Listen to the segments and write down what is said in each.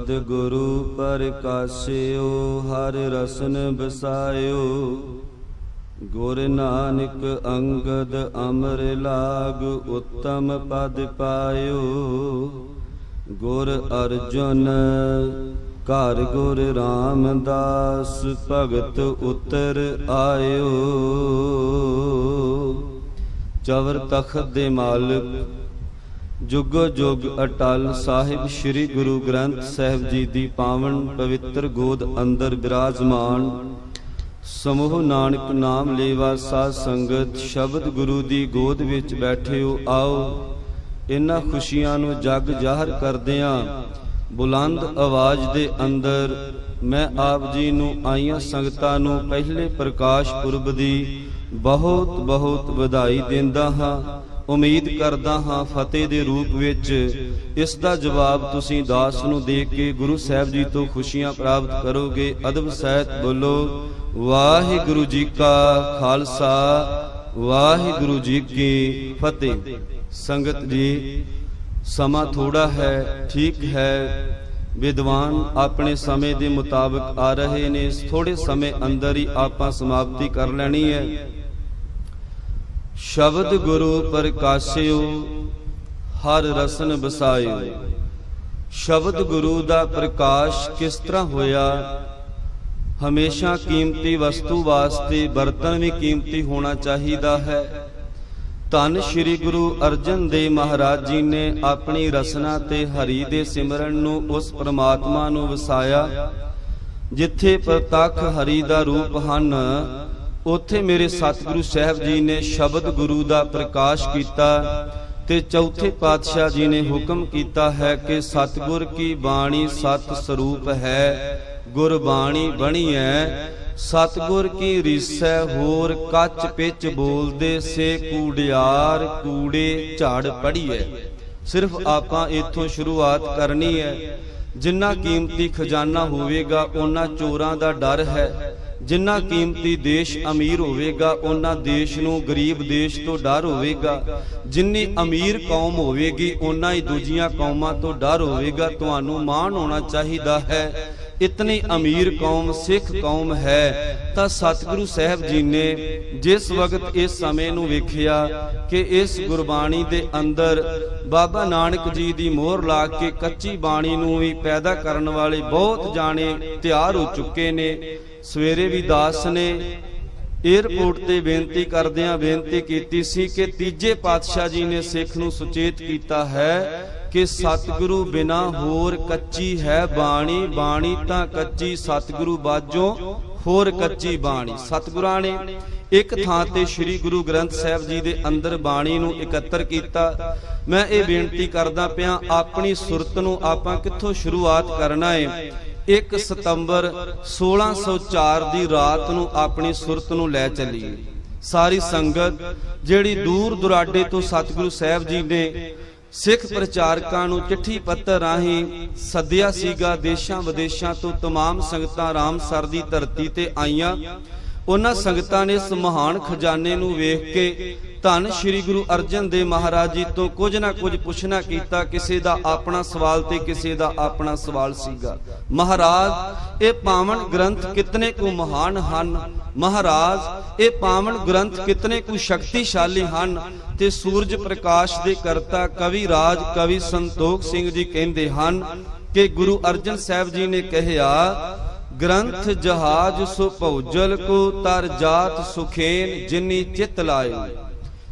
ਸ਼ਬਦ ਗੁਰੂ ਪ੍ਰਕਾਸ਼ਿਓ, ਹਰ ਰਸਨ ਬਸਾਇਓ। ਗੁਰ ਨਾਨਕ ਅੰਗਦ ਅਮਰ ਲਾਗ, ਉੱਤਮ ਪਦ ਪਾਇਓ। ਗੁਰ ਅਰਜੁਨ, ਘਰ ਗੁਰ ਰਾਮਦਾਸ, ਭਗਤ ਉਤਰ ਆਇਓ। ਚਵਰ ਤਖਤ ਦੇ ਮਾਲਕ ਜੁਗੋ ਜੁਗ ਅਟਲ ਸਾਹਿਬ ਸ੍ਰੀ ਗੁਰੂ ਗ੍ਰੰਥ ਸਾਹਿਬ ਜੀ ਦੀ ਪਾਵਨ ਪਵਿੱਤਰ ਗੋਦ ਅੰਦਰ ਬਿਰਾਜਮਾਨ। ਸਮੂਹ ਨਾਨਕ ਨਾਮ ਲੇਵਾ ਸਾਧ ਸੰਗਤ ਸ਼ਬਦ ਗੁਰੂ ਦੀ ਗੋਦ ਵਿੱਚ ਬੈਠਿਓ ਆਓ। ਇਹਨਾਂ ਖੁਸ਼ੀਆਂ ਨੂੰ ਜਗ ਜ਼ਾਹਰ ਕਰਦਿਆਂ ਬੁਲੰਦ ਆਵਾਜ਼ ਦੇ ਅੰਦਰ ਮੈਂ ਆਪ ਜੀ ਨੂੰ ਆਈਆਂ ਸੰਗਤਾਂ ਨੂੰ ਪਹਿਲੇ ਪ੍ਰਕਾਸ਼ ਪੁਰਬ ਦੀ ਬਹੁਤ ਬਹੁਤ ਵਧਾਈ ਦਿੰਦਾ ਹਾਂ। ਉਮੀਦ ਕਰਦਾ ਹਾਂ ਫਤਿਹ ਦੇ ਰੂਪ ਵਿੱਚ ਇਸ ਦਾ ਜਵਾਬ ਤੁਸੀਂ ਦਾਸ ਨੂੰ ਦੇ ਕੇ ਗੁਰੂ ਸਾਹਿਬ ਜੀ ਤੋਂ ਖੁਸ਼ੀਆਂ ਪ੍ਰਾਪਤ ਕਰੋਗੇ। ਅਦਬ ਸਹਿਤ ਬੋਲੋ, ਵਾਹਿਗੁਰੂ ਜੀ ਕਾ ਖਾਲਸਾ, ਵਾਹਿਗੁਰੂ ਜੀ ਕੀ ਫਤਿਹ। ਸੰਗਤ ਜੀ, ਸਮਾਂ ਥੋੜਾ ਹੈ, ਠੀਕ ਹੈ। ਵਿਦਵਾਨ ਆਪਣੇ ਸਮੇਂ ਦੇ ਮੁਤਾਬਕ ਆ ਰਹੇ ਨੇ। ਥੋੜੇ ਸਮੇਂ ਅੰਦਰ ਹੀ ਆਪਾਂ ਸਮਾਪਤੀ ਕਰ ਲੈਣੀ ਹੈ। ਸ਼ਬਦ ਗੁਰੂ ਪ੍ਰਕਾਸ਼ਿਓ ਹਰ ਰਸਨ ਬਸਾਇਓ। ਸ਼ਬਦ ਗੁਰੂ ਦਾ ਪ੍ਰਕਾਸ਼ ਕਿਸ ਤਰ੍ਹਾਂ ਹੋਇਆ? ਹਮੇਸ਼ਾ ਕੀਮਤੀ ਵਸਤੂ ਵਾਸਤੇ ਬਰਤਨ ਵੀ ਕੀਮਤੀ ਹੋਣਾ ਚਾਹੀਦਾ ਹੈ। ਧੰਨ ਸ਼੍ਰੀ ਗੁਰੂ ਅਰਜਨ ਦੇਵ ਮਹਾਰਾਜ ਜੀ ਨੇ ਆਪਣੀ ਰਸਨਾ ਤੇ ਹਰੀ ਦੇ ਸਿਮਰਨ ਨੂੰ ਉਸ ਪ੍ਰਮਾਤਮਾ ਨੂੰ ਵਸਾਇਆ ਜਿੱਥੇ ਪ੍ਰਤੱਖ ਹਰੀ ਦਾ ਰੂਪ ਹਨ ਉੱਥੇ ਮੇਰੇ ਸਤਿਗੁਰੂ ਸਾਹਿਬ ਜੀ ਨੇ ਸ਼ਬਦ ਗੁਰੂ ਦਾ ਪ੍ਰਕਾਸ਼ ਕੀਤਾ ਤੇ ਚੌਥੇ ਪਾਤਸ਼ਾਹ ਜੀ ਨੇ ਹੁਕਮ ਕੀਤਾ ਹੈ ਕਿ ਸਤਿਗੁਰ ਕੀ ਬਾਣੀ ਸਤ ਸਰੂਪ ਹੈ, ਗੁਰਬਾਣੀ ਬਣੀ ਹੈ। ਸਤਗੁਰ ਕੀ ਰੀਸੈ ਹੋਰ ਕੱਚ ਪਿੱਚ ਬੋਲਦੇ ਸੇ ਕੂੜਿਆਰ ਕੂੜੇ ਝਾੜ ਪੜੀਐ। ਸਿਰਫ ਆਪਾਂ ਇੱਥੋਂ ਸ਼ੁਰੂਆਤ ਕਰਨੀ ਹੈ। ਜਿੰਨਾ ਕੀਮਤੀ ਖਜ਼ਾਨਾ ਹੋਵੇਗਾ, ਉਹਨਾਂ ਚੋਰਾਂ ਦਾ ਡਰ ਹੈ। ਜਿੰਨਾ ਕੀਮਤੀ ਦੇਸ਼ ਅਮੀਰ ਹੋਵੇਗਾ, ਉਹਨਾਂ ਦੇਸ਼ ਨੂੰ ਗਰੀਬ ਦੇਸ਼ ਤੋਂ ਡਰ ਹੋਵੇਗਾ। ਜਿੰਨੀ ਅਮੀਰ ਕੌਮ ਹੋਵੇਗੀ ਉਹਨਾਂ ਹੀ ਦੂਜੀਆਂ ਕੌਮਾਂ ਤੋਂ ਡਰ ਹੋਵੇਗਾ। ਤੁਹਾਨੂੰ ਮਾਣ ਹੋਣਾ ਚਾਹੀਦਾ ਹੈ। ਇਤਨੀ ਅਮੀਰ ਕੌਮ ਸਿੱਖ ਕੌਮ ਹੈ, ਤਾਂ ਸਤਿਗੁਰੂ ਸਾਹਿਬ ਜੀ ਨੇ ਜਿਸ ਵਕਤ ਇਸ ਸਮੇਂ ਨੂੰ ਵੇਖਿਆ ਕਿ ਇਸ ਗੁਰਬਾਣੀ ਦੇ ਅੰਦਰ ਬਾਬਾ ਨਾਨਕ ਜੀ ਦੀ ਮੋਹਰ ਲਾ ਕੇ ਕੱਚੀ ਬਾਣੀ ਨੂੰ ਵੀ ਪੈਦਾ ਕਰਨ ਵਾਲੇ ਬਹੁਤ ਜਾਣੇ ਤਿਆਰ ਹੋ ਚੁੱਕੇ ਨੇ। ਸਵੇਰੇ ਵੀ ਦਾਸ ਨੇ ਏਅਰਪੋਰਟ ਤੇ ਬੇਨਤੀ ਕਰਦਿਆਂ ਬੇਨਤੀ ਕੀਤੀ ਸੀ ਕਿ ਤੀਜੇ ਪਾਤਸ਼ਾਹ ਜੀ ਨੇ ਸਿੱਖ ਨੂੰ ਸੁਚੇਤ ਕੀਤਾ ਹੈ ਕਿ ਸਤਿਗੁਰੂ ਬਿਨਾ ਹੋਰ ਕੱਚੀ ਹੈ ਬਾਣੀ ਬਾਣੀ ਤਾਂ ਕੱਚੀ ਸਤਿਗੁਰੂ ਬਾਝੋਂ ਹੋਰ ਕੱਚੀ ਬਾਣੀ। ਸਤਿਗੁਰਾਂ ਨੇ ਇੱਕ ਥਾਂ ਤੇ ਸ੍ਰੀ ਗੁਰੂ ਗ੍ਰੰਥ ਸਾਹਿਬ ਜੀ ਦੇ ਅੰਦਰ ਬਾਣੀ ਨੂੰ ਇਕੱਤਰ ਕੀਤਾ। ਮੈਂ ਇਹ ਬੇਨਤੀ ਕਰਦਾ ਪਿਆ, ਆਪਣੀ ਸੁਰਤ ਨੂੰ ਆਪਾਂ ਕਿੱਥੋਂ ਸ਼ੁਰੂਆਤ ਕਰਨਾ ਹੈ 1 ਸਤੰਬਰ 1604 ਦੀ ਰਾਤ ਨੂੰ ਆਪਣੀ ਸੁਰਤ ਨੂੰ ਲੈ ਚੱਲੀਏ ਸਾਰੀ ਸੰਗਤ ਜਿਹੜੀ ਦੂਰ ਦੁਰਾਡੇ ਤੋਂ ਸਤਿਗੁਰੂ ਸਾਹਿਬ ਜੀ ਨੇ ਸਿੱਖ ਪ੍ਰਚਾਰਕਾਂ ਨੂੰ ਚਿੱਠੀ ਪੱਤਰ ਰਾਹੀਂ ਸੱਦਿਆ ਸੀਗਾ ਦੇਸ਼ਾਂ ਵਿਦੇਸ਼ਾਂ ਤੋਂ तमाम ਸੰਗਤਾਂ ਰਾਮਸਰ ਦੀ ਧਰਤੀ ਤੇ ਆਈਆਂ ਉਹਨਾਂ ਸੰਗਤਾਂ ਨੇ ਇਸ ਮਹਾਨ ਖਜ਼ਾਨੇ ਨੂੰ ਵੇਖ ਕੇ ਧੰਨ ਸ਼੍ਰੀ ਗੁਰੂ ਅਰਜਨ ਦੇਵ ਮਹਾਰਾਜ ਜੀ ਤੋਂ ਕੁਝ ਨਾ ਕੁਝ ਪੁੱਛਣਾ ਕੀਤਾ, ਕਿਸੇ ਦਾ ਆਪਣਾ ਸਵਾਲ ਤੇ ਕਿਸੇ ਦਾ ਆਪਣਾ ਸਵਾਲ ਸੀਗਾ। ਮਹਾਰਾਜ, ਇਹ ਪਾਵਨ ਗ੍ਰੰਥ ਕਿਤਨੇ ਕੁ ਮਹਾਨ ਹਨ? ਮਹਾਰਾਜ, ਇਹ ਪਾਵਨ ਗ੍ਰੰਥ ਕਿਤਨੇ ਕੁ ਸ਼ਕਤੀਸ਼ਾਲੀ ਹਨ? ਤੇ ਸੂਰਜ ਪ੍ਰਕਾਸ਼ ਦੇ ਕਰਤਾ ਕਵੀ ਰਾਜ ਕਵੀ ਸੰਤੋਖ ਸਿੰਘ ਜੀ ਕਹਿੰਦੇ ਹਨ ਕਿ ਗੁਰੂ ਅਰਜਨ ਸਾਹਿਬ ਜੀ ਨੇ ਕਹਿਆ ਗ੍ਰੰਥ ਜਹਾਜ ਸੋ ਭੌਜਲ ਕੋ ਤਰ ਜਾਤ ਸੁਖੇਨ ਜਿਨੀ ਚਿਤ ਲਾਇਓ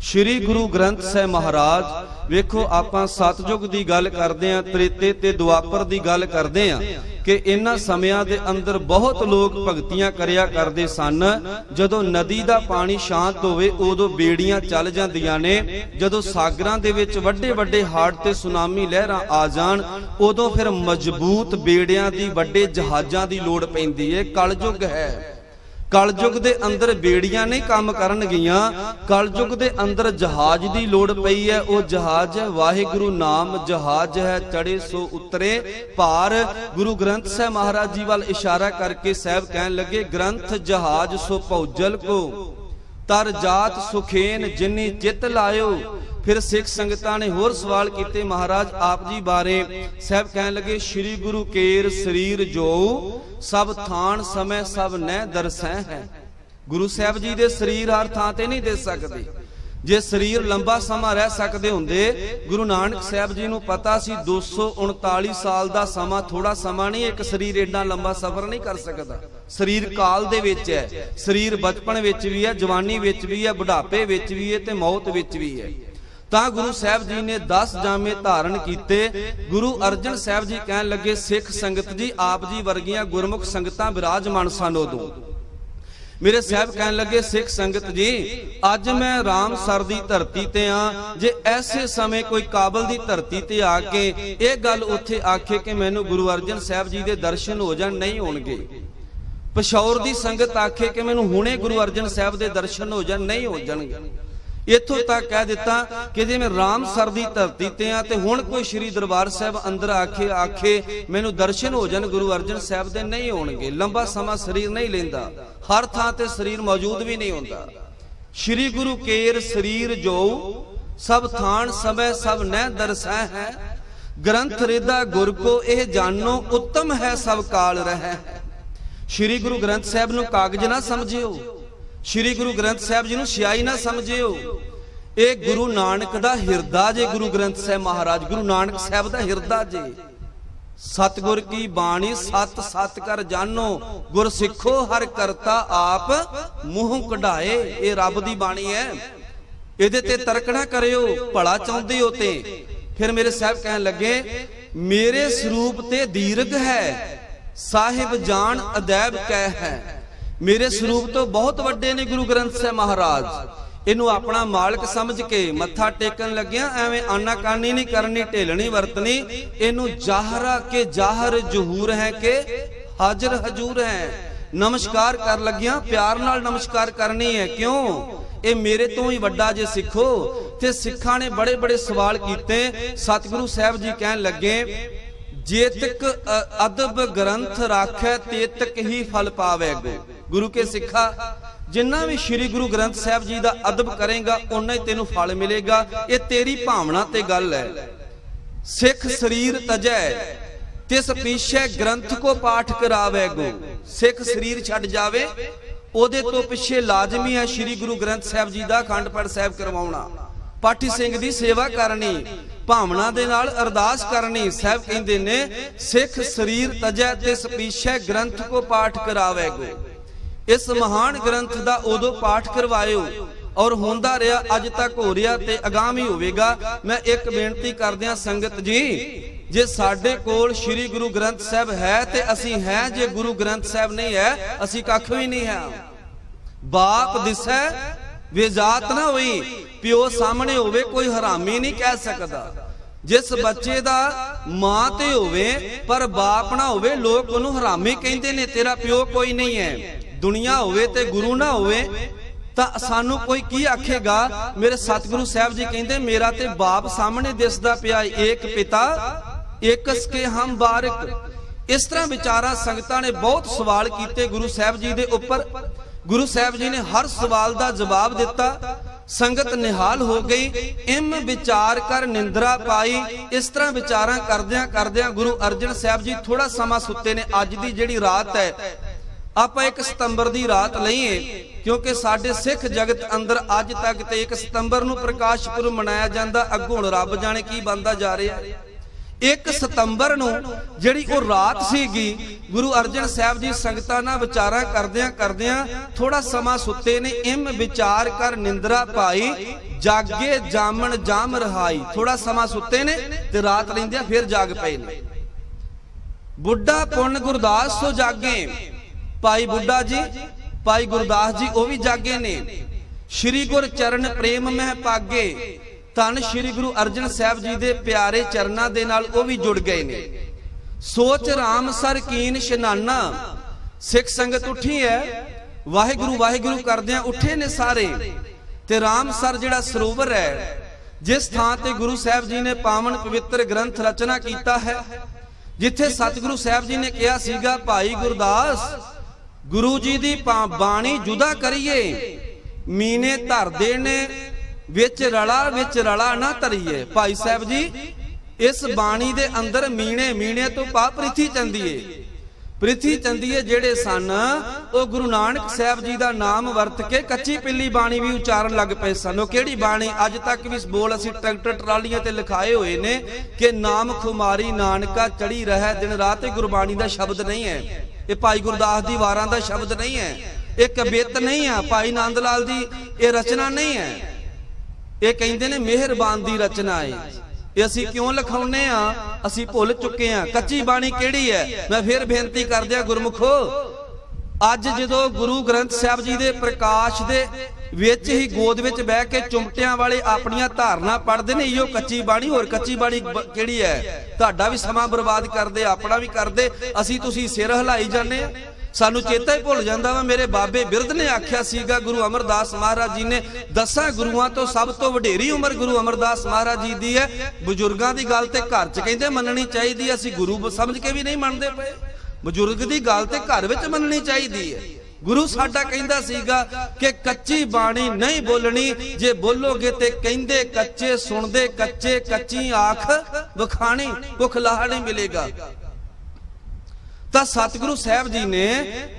ਸ਼੍ਰੀ ਗੁਰੂ ਗ੍ਰੰਥ ਸਾਹਿਬ ਮਹਾਰਾਜ ਵੇਖੋ, ਆਪਾਂ ਸਤਜੁਗ ਦੀ ਗੱਲ ਕਰਦੇ ਆਂ ਤ੍ਰੇਤੇ ਤੇ ਦੁਆਪਰ ਦੀ ਗੱਲ ਕਰਦੇ ਆਂ ਕਿ ਇਹਨਾਂ ਸਮਿਆਂ ਦੇ ਅੰਦਰ ਬਹੁਤ ਲੋਕ ਭਗਤੀਆਂ ਕਰਿਆ ਕਰਦੇ ਸਨ। ਜਦੋਂ ਨਦੀ ਦਾ ਪਾਣੀ ਸ਼ਾਂਤ ਹੋਵੇ, ਉਦੋਂ ਬੇੜੀਆਂ ਚੱਲ ਜਾਂਦੀਆਂ ਨੇ। ਜਦੋਂ ਸਾਗਰਾਂ ਦੇ ਵਿੱਚ ਵੱਡੇ ਵੱਡੇ ਹਾੜ ਤੇ ਸੁਨਾਮੀ ਲਹਿਰਾਂ ਆ ਜਾਣ, ਉਦੋਂ ਫਿਰ ਮਜ਼ਬੂਤ ਬੇੜਿਆਂ ਦੀ, ਵੱਡੇ ਜਹਾਜ਼ਾਂ ਦੀ ਲੋੜ ਪੈਂਦੀ ਏ। ਕਲਯੁਗ ਹੈ। ਕਲਯੁਗ ਦੇ ਅੰਦਰ ਬੇੜੀਆਂ ਨਹੀਂ ਕੰਮ ਕਰਨਗੀਆਂ। ਕਲਯੁਗ ਦੇ ਅੰਦਰ ਜਹਾਜ਼ ਦੀ ਲੋੜ ਪਈ ਹੈ। ਉਹ ਜਹਾਜ਼ ਹੈ। ਵਾਹਿਗੁਰੂ ਨਾਮ ਜਹਾਜ਼ ਹੈ। ਚੜੇ ਸੋ ਉਤਰੇ। ਭਾਰ ਗੁਰੂ ਗ੍ਰੰਥ ਸਾਹਿਬ ਮਹਾਰਾਜ ਜੀ ਵੱਲ ਇਸ਼ਾਰਾ ਕਰਕੇ ਸਾਹਿਬ ਕਹਿਣ ਲੱਗੇ, ਗ੍ਰੰਥ ਜਹਾਜ਼ ਸੋ ਭੌਜਲ ਕੋ, ਤਰ ਜਾਤ ਸੁਖੇਨ ਜਿਨੀ ਚਿਤ ਲਾਇਓ ਫਿਰ ਸਿੱਖ ਸੰਗਤਾਂ ਨੇ ਹੋਰ ਸਵਾਲ ਕੀਤੇ, ਮਹਾਰਾਜ, ਆਪ ਜੀ ਬਾਰੇ ਸਾਹਿਬ ਕਹਿਣ ਲੱਗੇ, ਸ੍ਰੀ ਗੁਰੂ ਕੇਰ ਸਰੀਰ ਜੋ ਸਭ ਥਾਨ ਸਮੇਂ, ਸਭ ਨਹਿ ਦਰਸੈ ਹੈ। ਗੁਰੂ ਸਾਹਿਬ ਜੀ ਦੇ ਸਰੀਰ ਹਰ ਥਾਂ ਤੇ ਨਹੀਂ ਦੇ ਸਕਦੇ। ਜੇ ਸਰੀਰ ਲੰਬਾ ਸਮਾਂ ਰਹਿ ਸਕਦੇ ਹੁੰਦੇ, ਗੁਰੂ ਨਾਨਕ ਸਾਹਿਬ ਜੀ ਨੂੰ ਪਤਾ ਸੀ 239 ਸਾਲ ਦਾ ਸਮਾਂ ਥੋੜਾ ਸਮਾਂ ਨਹੀਂ, ਇੱਕ ਸਰੀਰ ਏਡਾ ਲੰਬਾ ਸਫ਼ਰ ਨਹੀਂ ਕਰ ਸਕਦਾ। ਸਰੀਰ ਕਾਲ ਦੇ ਵਿੱਚ ਹੈ, ਸਰੀਰ ਬਚਪਨ ਵਿੱਚ ਵੀ ਹੈ, ਜਵਾਨੀ ਵਿੱਚ ਵੀ ਹੈ, ਬੁਢਾਪੇ ਵਿੱਚ ਵੀ ਹੈ ਤੇ ਮੌਤ ਵਿੱਚ ਵੀ ਹੈ। ਤਾਂ ਗੁਰੂ ਸਾਹਿਬ ਜੀ ਨੇ 10 ਜਾਮੇ ਧਾਰਨ ਕੀਤੇ। ਗੁਰੂ ਅਰਜਨ ਸਾਹਿਬ ਜੀ ਕਹਿਣ ਲੱਗੇ, ਸਿੱਖ ਸੰਗਤ ਜੀ, ਆਪ ਜੀ ਵਰਗੀਆਂ ਗੁਰਮੁਖ ਸੰਗਤਾਂ ਵਿਰਾਜਮਾਨ ਸਨ ਉਦੋਂ। ਮੇਰੇ ਸਾਹਿਬ ਕਹਿਣ ਲੱਗੇ, ਸਿੱਖ ਸੰਗਤ ਜੀ, ਅੱਜ ਮੈਂ ਰਾਮਸਰ ਦੀ ਧਰਤੀ ਤੇ ਆ। ਜੇ ਐਸੇ ਸਮੇਂ ਕੋਈ ਕਾਬਲ ਦੀ ਧਰਤੀ ਤੇ ਆ ਕੇ ਇਹ ਗੱਲ ਉੱਥੇ ਆਖੇ ਕਿ ਮੈਨੂੰ ਗੁਰੂ ਅਰਜਨ ਸਾਹਿਬ ਜੀ ਦੇ ਦਰਸ਼ਨ ਹੋ ਜਾਣ, ਨਹੀਂ ਹੋਣਗੇ। ਪਸ਼ੌਰ ਦੀ ਸੰਗਤ ਆਖੇ ਕਿ ਮੈਨੂੰ ਹੁਣੇ ਗੁਰੂ ਅਰਜਨ ਸਾਹਿਬ ਦੇ ਦਰਸ਼ਨ ਹੋ ਜਾਣ, ਨਹੀਂ ਹੋ ਜਾਣਗੇ। ਇੱਥੋਂ ਤੱਕ ਕਹਿ ਦਿੱਤਾ ਕਿ ਜੇ ਮੈਂ ਰਾਮਸਰ ਦੀ ਧਰਤੀ ਤੇ ਆ ਤੇ ਹੁਣ ਕੋਈ ਸ੍ਰੀ ਦਰਬਾਰ ਸਾਹਿਬ ਅੰਦਰ ਆਖੇ ਆਖੇ, ਮੈਨੂੰ ਦਰਸ਼ਨ ਹੋ ਜਾਣ, ਗੁਰੂ ਅਰਜਨ ਸਾਹਿਬ ਦੇ ਨਹੀਂ ਹੋਣਗੇ ਲੰਬਾ ਸਮਾਂ ਸਰੀਰ ਨਹੀਂ ਲੈਂਦਾ। ਹਰ ਥਾਂ ਤੇ ਸਰੀਰ ਮੌਜੂਦ ਵੀ ਨਹੀਂ ਹੁੰਦਾ। ਸ੍ਰੀ ਗੁਰੂ ਕੇਰ ਸਰੀਰ ਜੋ, ਸਭ ਥਾਨ ਸਮੈ ਸਭ ਨਹਿ ਦਰਸੈ ਹੈ। ਗ੍ਰੰਥ ਰੇਦਾ ਗੁਰ ਕੋ ਇਹ ਜਾਣੋ, ਉੱਤਮ ਹੈ ਸਭ ਕਾਲ ਰਹਿ। ਸ੍ਰੀ ਗੁਰੂ ਗ੍ਰੰਥ ਸਾਹਿਬ ਨੂੰ ਕਾਗਜ਼ ਨਾ ਸਮਝਿਓ। ਸ੍ਰੀ ਗੁਰੂ ਗ੍ਰੰਥ ਸਾਹਿਬ ਜੀ ਨੂੰ ਸਿਆਹੀ ਨਾ ਸਮਝਿਓ। ਇਹ ਗੁਰੂ ਨਾਨਕ ਦਾ ਹਿਰਦਾ ਜੇ, ਗੁਰੂ ਗ੍ਰੰਥ ਸਾਹਿਬ ਮਹਾਰਾਜ, ਗੁਰੂ ਨਾਨਕ ਸਾਹਿਬ ਦਾ ਹਿਰਦਾ ਜੇ। ਸਤਗੁਰ ਕੀ ਬਾਣੀ ਸਤ ਸਤ ਕਰ ਜਾਣੋ ਗੁਰ ਸਿੱਖੋ ਹਰ ਕਰਤਾ ਆਪ ਮੂੰਹ ਕਢਾਏ, ਇਹ ਰੱਬ ਦੀ ਬਾਣੀ ਹੈ। ਇਹਦੇ ਤੇ ਤਰਕਣਾ ਕਰਿਓ, ਭਲਾ ਚਾਹੁੰਦੇ ਹੋ ਤੇ। ਫਿਰ ਮੇਰੇ ਸਾਹਿਬ ਕਹਿਣ ਲੱਗੇ, ਮੇਰੇ ਸਰੂਪ ਤੇ ਦੀਰਘ ਹੈ, ਸਾਹਿਬ ਜਾਣ ਅਦੈਬ ਕਹਿ ਹੈ। ਮੇਰੇ ਸਰੂਪ ਤੋਂ ਬਹੁਤ ਵੱਡੇ ਨੇ ਗੁਰੂ ਗ੍ਰੰਥ ਸਾਹਿਬ ਮਹਾਰਾਜ। ਇਹਨੂੰ ਆਪਣਾ ਮਾਲਕ ਸਮਝ ਕੇ ਮੱਥਾ ਟੇਕਣ ਲੱਗਿਆ ਐਵੇਂ ਆਨਾਕਾਨੀ ਨਹੀਂ ਕਰਨੀ, ਢੇਲਣੀ ਵਰਤਨੀ ਇਹਨੂੰ ਜਾਹਰਾ ਕੇ ਜਾਹਰ ਜਹੂਰ ਹੈ ਕਿ ਹਾਜ਼ਰ ਹਜੂਰ ਹੈ। ਨਮਸਕਾਰ ਕਰ ਲੱਗਿਆ, ਪਿਆਰ ਨਾਲ ਨਮਸਕਾਰ ਕਰਨੀ ਹੈ। ਕਿਉਂ? ਇਹ ਮੇਰੇ ਤੋਂ ਹੀ ਵੱਡਾ ਜੇ ਸਿੱਖੋ। ਤੇ ਸਿੱਖਾਂ ਨੇ ਬੜੇ ਬੜੇ ਸਵਾਲ ਕੀਤੇ। ਸਤਿਗੁਰੂ ਸਾਹਿਬ ਜੀ ਕਹਿਣ ਲੱਗੇ ਜੇਤਕ ਅਦਬ ਗ੍ਰੰਥ ਰਾਖੈ ਤੇਤਕ ਹੀ ਫਲ ਪਾਵੇਗੋ। ਗੁਰੂ ਕੇ ਸਿੱਖਾ, ਜਿੰਨਾ ਵੀ ਸ੍ਰੀ ਗੁਰੂ ਗ੍ਰੰਥ ਸਾਹਿਬ ਜੀ ਦਾ ਅਦਬ ਕਰੇਗਾ, ਓਨਾ ਹੀ ਤੈਨੂੰ ਫਲ ਮਿਲੇਗਾ। ਇਹ ਤੇਰੀ ਭਾਵਨਾ ਤੇ ਗੱਲ ਹੈ। ਸਿੱਖ ਸਰੀਰ ਤਜੈ, ਤਿਸ ਪੀਛੇ ਗ੍ਰੰਥ ਕੋ ਪਾਠ ਕਰਾਵੇਗੋ ਸਿੱਖ ਸਰੀਰ ਛੱਡ ਜਾਵੇ, ਉਹਦੇ ਤੋਂ ਪਿੱਛੇ ਲਾਜ਼ਮੀ ਹੈ ਸ੍ਰੀ ਗੁਰੂ ਗ੍ਰੰਥ ਸਾਹਿਬ ਜੀ ਦਾ ਅਖੰਡ ਪਾਠ ਸਾਹਿਬ ਕਰਵਾਉਣਾ। ਪਾਠੀ ਸਿੰਘ ਦੀ ਸੇਵਾ ਕਰਨੀ, ਭਾਵਨਾ ਦੇ ਨਾਲ ਅਰਦਾਸ ਕਰਨੀ, ਸਾਹਿਬ ਕਹਿੰਦੇ ਨੇ, ਸਿੱਖ ਸਰੀਰ ਤਜੈ, ਤਿਸ ਪੀਛੇ ਗ੍ਰੰਥ ਕੋ ਪਾਠ ਕਰਾਵੇਗੋ ਇਸ ਮਹਾਨ ਗ੍ਰੰਥ ਦਾ ਉਦੋਂ ਪਾਠ ਕਰਵਾਇਓ ਔਰ ਹੁੰਦਾ ਰਿਹਾ, ਅੱਜ ਤੱਕ ਹੋ ਰਿਹਾ ਤੇ ਅਗਾਮ ਹੀ ਹੋਵੇਗਾ। ਮੈਂ ਇੱਕ ਬੇਨਤੀ ਕਰਦਿਆਂ ਸੰਗਤ ਜੀ, ਜੇ ਸਾਡੇ ਕੋਲ ਸ੍ਰੀ ਗੁਰੂ ਗ੍ਰੰਥ ਸਾਹਿਬ ਹੈ ਤੇ ਅਸੀਂ ਹੈ, ਜੇ ਗੁਰੂ ਗ੍ਰੰਥ ਸਾਹਿਬ ਨਹੀਂ ਹੈ, ਅਸੀਂ ਕੱਖ ਵੀ ਨਹੀਂ ਹੈ। ਬਾਪ ਦਿਸੈ, ਵੇ ਨਾ ਹੋਈ, ਪਿਓ ਸਾਹਮਣੇ ਹੋਵੇ, ਕੋਈ ਹਰਾਮੀ ਨਹੀਂ ਕਹਿ ਸਕਦਾ। ਜਿਸ ਬੱਚੇ ਦਾ ਮਾਂ ਤੇ ਹੋਵੇ, ਪਰ ਬਾਪ ਨਾ ਹੋਵੇ, ਲੋਕ ਉਹਨੂੰ ਹਰਾਮੀ ਕਹਿੰਦੇ ਨੇ, ਤੇਰਾ ਪਿਓ ਕੋਈ ਨਹੀਂ ਹੈ। ਦੁਨੀਆ ਹੋਵੇ ਤੇ ਗੁਰੂ ਨਾ ਹੋਵੇ, ਤਾਂ ਸਾਨੂੰ ਕੋਈ ਕੀ ਆਖੇਗਾ? ਮੇਰੇ ਸਤਿਗੁਰੂ ਸਾਹਿਬ ਜੀ ਕਹਿੰਦੇ, ਮੇਰਾ ਤੇ ਬਾਪ ਸਾਹਮਣੇ ਦਿਸਦਾ ਪਿਆ, ਏਕ ਪਿਤਾ, ਏਕਸ ਕੇ ਹਮ ਬਾਰਕ। ਇਸ ਤਰ੍ਹਾਂ ਵਿਚਾਰਾ ਸੰਗਤਾਂ ਨੇ ਬਹੁਤ ਸਵਾਲ ਕੀਤੇ ਗੁਰੂ ਸਾਹਿਬ ਜੀ ਦੇ ਉੱਪਰ। ਗੁਰੂ ਸਾਹਿਬ ਜੀ ਨੇ ਹਰ ਸਵਾਲ ਦਾ ਜਵਾਬ ਦਿੱਤਾ। ਸੰਗਤ ਨਿਹਾਲ ਹੋ ਗਈ। ਇਮ ਵਿਚਾਰ ਕਰ ਨਿੰਦਰਾ ਪਾਈ। ਇਸ ਤਰ੍ਹਾਂ ਵਿਚਾਰਾਂ ਕਰਦਿਆਂ ਕਰਦਿਆਂ ਗੁਰੂ ਅਰਜਨ ਸਾਹਿਬ ਜੀ ਥੋੜਾ ਸਮਾਂ ਸੁੱਤੇ ਨੇ। ਅੱਜ ਦੀ ਜਿਹੜੀ ਰਾਤ ਹੈ ਆਪਾਂ 1 ਸਤੰਬਰ ਦੀ ਰਾਤ ਲਈਏ, ਕਿਉਂਕਿ ਸਾਡੇ ਸਿੱਖ ਜਗਤ ਅੰਦਰ ਅੱਜ ਤੱਕ ਤੇ 1 ਸਤੰਬਰ ਨੂੰ ਪ੍ਰਕਾਸ਼ ਪੁਰਬ ਮਨਾਇਆ ਜਾਂਦਾ, ਅੱਗੋਂ ਹੁਣ ਰੱਬ ਜਾਣੇ ਕੀ ਬੰਦਾ ਜਾ ਰਿਹਾ। 1 ਸਤੰਬਰ ਨੂੰ ਜਿਹੜੀ ਉਹ ਰਾਤ ਸੀਗੀ, ਗੁਰੂ ਅਰਜਨ ਸਾਹਿਬ ਜੀ ਸੰਗਤਾਂ ਨਾਲ ਵਿਚਾਰਾਂ ਕਰਦਿਆਂ ਕਰਦਿਆਂ ਥੋੜਾ ਸਮਾਂ ਸੁੱਤੇ ਨੇ, ਇਮ ਵਿਚਾਰ ਕਰ ਨਿੰਦਰਾ ਪਾਈ, ਜਾਗੇ ਜਾਮਣ ਜਾਮ ਰਹਾਈ। ਥੋੜਾ ਸਮਾਂ ਸੁੱਤੇ ਨੇ ਤੇ ਰਾਤ ਲੈਂਦਿਆਂ ਫਿਰ ਜਾਗ ਪਏ ਨੇ। ਬੁੱਢਾ ਪੁੰਨ ਗੁਰਦਾਸ ਸੋ ਜਾਗੇ। ਭਾਈ ਬੁੱਢਾ ਜੀ, ਭਾਈ ਗੁਰਦਾਸ ਜੀ, ਉਹ ਵੀ ਜਾਗੇ ਨੇ। ਸ਼੍ਰੀ ਗੁਰ ਚਰਨ ਪ੍ਰੇਮ ਮਹਿ ਪਾਗੇ, ਧੰਨ ਸ਼੍ਰੀ ਗੁਰੂ ਅਰਜਨ ਸਾਹਿਬ ਜੀ ਦੇ ਪਿਆਰੇ ਚਰਨਾਂ ਦੇ ਨਾਲ ਉਹ ਵੀ ਜੁੜ ਗਏ ਨੇ। ਸੋਚ ਰਾਮ ਸਰ ਕੀਨ ਇਸ਼ਨਾਨਾ ਸਿੱਖ ਸੰਗਤ ਉੱਠੀ ਹੈ ਵਾਹਿਗੁਰੂ ਵਾਹਿਗੁਰੂ ਕਰਦਿਆਂ ਉੱਠੇ ਨੇ ਸਾਰੇ। ਤੇ ਰਾਮ ਸਰ ਜਿਹੜਾ ਸਰੋਵਰ ਹੈ ਜਿਸ ਥਾਂ ਤੇ ਗੁਰੂ ਸਾਹਿਬ ਜੀ ਨੇ ਪਾਵਨ ਪਵਿੱਤਰ ਗ੍ਰੰਥ ਰਚਨਾ ਕੀਤਾ ਹੈ, ਜਿੱਥੇ ਸਤਿਗੁਰੂ ਸਾਹਿਬ ਜੀ ਨੇ ਕਿਹਾ ਸੀਗਾ, ਭਾਈ ਗੁਰਦਾਸ ਗੁਰੂ ਜੀ ਦੀ ਬਾਣੀ ਜੁਦਾ ਕਰੀਏ। ਮੀਨੇ ਧਰਦੇ ਨੇ ਵਿੱਚ ਰਲਾ ਵਿੱਚ ਰਲਾ ਨਾ ਧਰੀਏ। ਭਾਈ ਸਾਹਿਬ ਜੀ, ਇਸ ਬਾਣੀ ਦੇ ਅੰਦਰ ਮੀਣੇ ਮੀਨੇ ਤੋਂ ਪਾ ਪ੍ਰਿਥੀ ਚੰਦੀਏ। ਪ੍ਰਿਥੀ ਚੰਦੀਏ ਜਿਹੜੇ ਸਨ, ਉਹ ਗੁਰੂ ਨਾਨਕ ਸਾਹਿਬ ਜੀ ਦਾ ਨਾਮ ਵਰਤ ਕੇ ਕੱਚੀ ਪਿੱਲੀ ਬਾਣੀ ਵੀ ਉਚਾਰਨ ਲੱਗ ਪਏ ਸਨ। ਉਹ ਕਿਹੜੀ ਬਾਣੀ? ਅੱਜ ਤੱਕ ਵੀ ਬੋਲ ਅਸੀਂ ਟਰੈਕਟਰ ਟਰਾਲੀਆਂ ਤੇ ਲਿਖਾਏ ਹੋਏ ਨੇ ਕਿ ਨਾਮ ਖੁਮਾਰੀ ਨਾਨਕਾ ਚੜੀ ਰਹਿ, ਦਿਨ ਰਾਤ ਇਹ ਗੁਰਬਾਣੀ ਦਾ ਸ਼ਬਦ ਨਹੀਂ ਹੈ। ਇਹ ਭਾਈ ਗੁਰਦਾਸ ਦੀ ਵਾਰਾਂ ਦਾ ਸ਼ਬਦ ਨਹੀਂ ਹੈ। ਇਹ ਕਬਿਤ ਨਹੀਂ ਹੈ। ਭਾਈ ਨੰਦ ਲਾਲ ਦੀ ਇਹ ਰਚਨਾ ਨਹੀਂ ਹੈ। ਇਹ ਕਹਿੰਦੇ ਨੇ ਮਿਹਰਬਾਨ ਦੀ ਰਚਨਾ ਹੈ। ਇਹ ਅਸੀਂ ਕਿਉਂ ਲਿਖਾਉਨੇ ਆ ਅਸੀਂ ਭੁੱਲ ਚੁੱਕੇ ਆ ਕੱਚੀ ਬਾਣੀ ਕਿਹੜੀ ਹੈ? ਮੈਂ ਫਿਰ ਬੇਨਤੀ ਕਰਦਿਆ ਗੁਰਮੁਖੋ ਅੱਜ ਜਦੋਂ ਗੁਰੂ ਗ੍ਰੰਥ ਸਾਹਿਬ ਜੀ ਦੇ ਪ੍ਰਕਾਸ਼ ਦੇ ਵਿੱਚ ਹੀ ਗੋਦ ਵਿੱਚ ਬਹਿ ਕੇ ਚੁੰਮਟਿਆਂ ਵਾਲੇ ਆਪਣੀਆਂ ਧਾਰਨਾ ਪੜਦੇ ਨੇ, ਇਹੋ ਕੱਚੀ ਬਾਣੀ, ਹੋਰ ਕੱਚੀ ਬਾਣੀ ਕਿਹੜੀ ਹੈ? ਤੁਹਾਡਾ ਵੀ ਸਮਾਂ ਬਰਬਾਦ ਕਰਦੇ, ਆਪਣਾ ਵੀ ਕਰਦੇ, ਅਸੀਂ ਤੁਸੀਂ ਸਿਰ ਹਿਲਾਈ ਜਾਂਦੇ ਆ ਸਾਨੂੰ ਚੇਤਾ ਹੀ ਭੁੱਲ ਜਾਂਦਾ ਵਾ, ਮੇਰੇ ਬਾਬੇ ਬਿਰਧ ਨੇ ਆਖਿਆ ਸੀਗਾ, ਗੁਰੂ ਅਮਰਦਾਸ ਮਹਾਰਾਜ ਜੀ ਨੇ, ਦਸਾਂ ਗੁਰੂਆਂ ਤੋਂ ਸਭ ਤੋਂ ਵਡੇਰੀ ਉਮਰ ਗੁਰੂ ਅਮਰਦਾਸ ਮਹਾਰਾਜ ਜੀ ਦੀ ਹੈ। ਬਜ਼ੁਰਗਾਂ ਦੀ ਗੱਲ ਤੇ ਘਰ 'ਚ ਕਹਿੰਦੇ ਮੰਨਣੀ ਚਾਹੀਦੀ ਹੈ, ਅਸੀਂ ਗੁਰੂ ਸਮਝ ਕੇ ਵੀ ਨਹੀਂ ਮੰਨਦੇ ਪਏ। ਬਜ਼ੁਰਗ ਦੀ ਗੱਲ ਤੇ ਘਰ ਵਿੱਚ ਮੰਨਣੀ ਚਾਹੀਦੀ ਹੈ। ਗੁਰੂ ਸਾਡਾ ਕਹਿੰਦਾ ਸੀਗਾ ਕਿ ਕੱਚੀ ਬਾਣੀ ਨਹੀਂ ਬੋਲਣੀ, ਜੇ ਬੋਲੋਗੇ ਤੇ ਕਹਿੰਦੇ ਕੱਚੇ, ਸੁਣਦੇ ਕੱਚੇ, ਕੱਚੀ ਆਖ ਵਖਾਣੀ ਕੁਖ ਲਾਹ ਨਹੀਂ ਮਿਲੇਗਾ। ਤਾਂ ਸਤਿਗੁਰੂ ਸਾਹਿਬ ਜੀ ਨੇ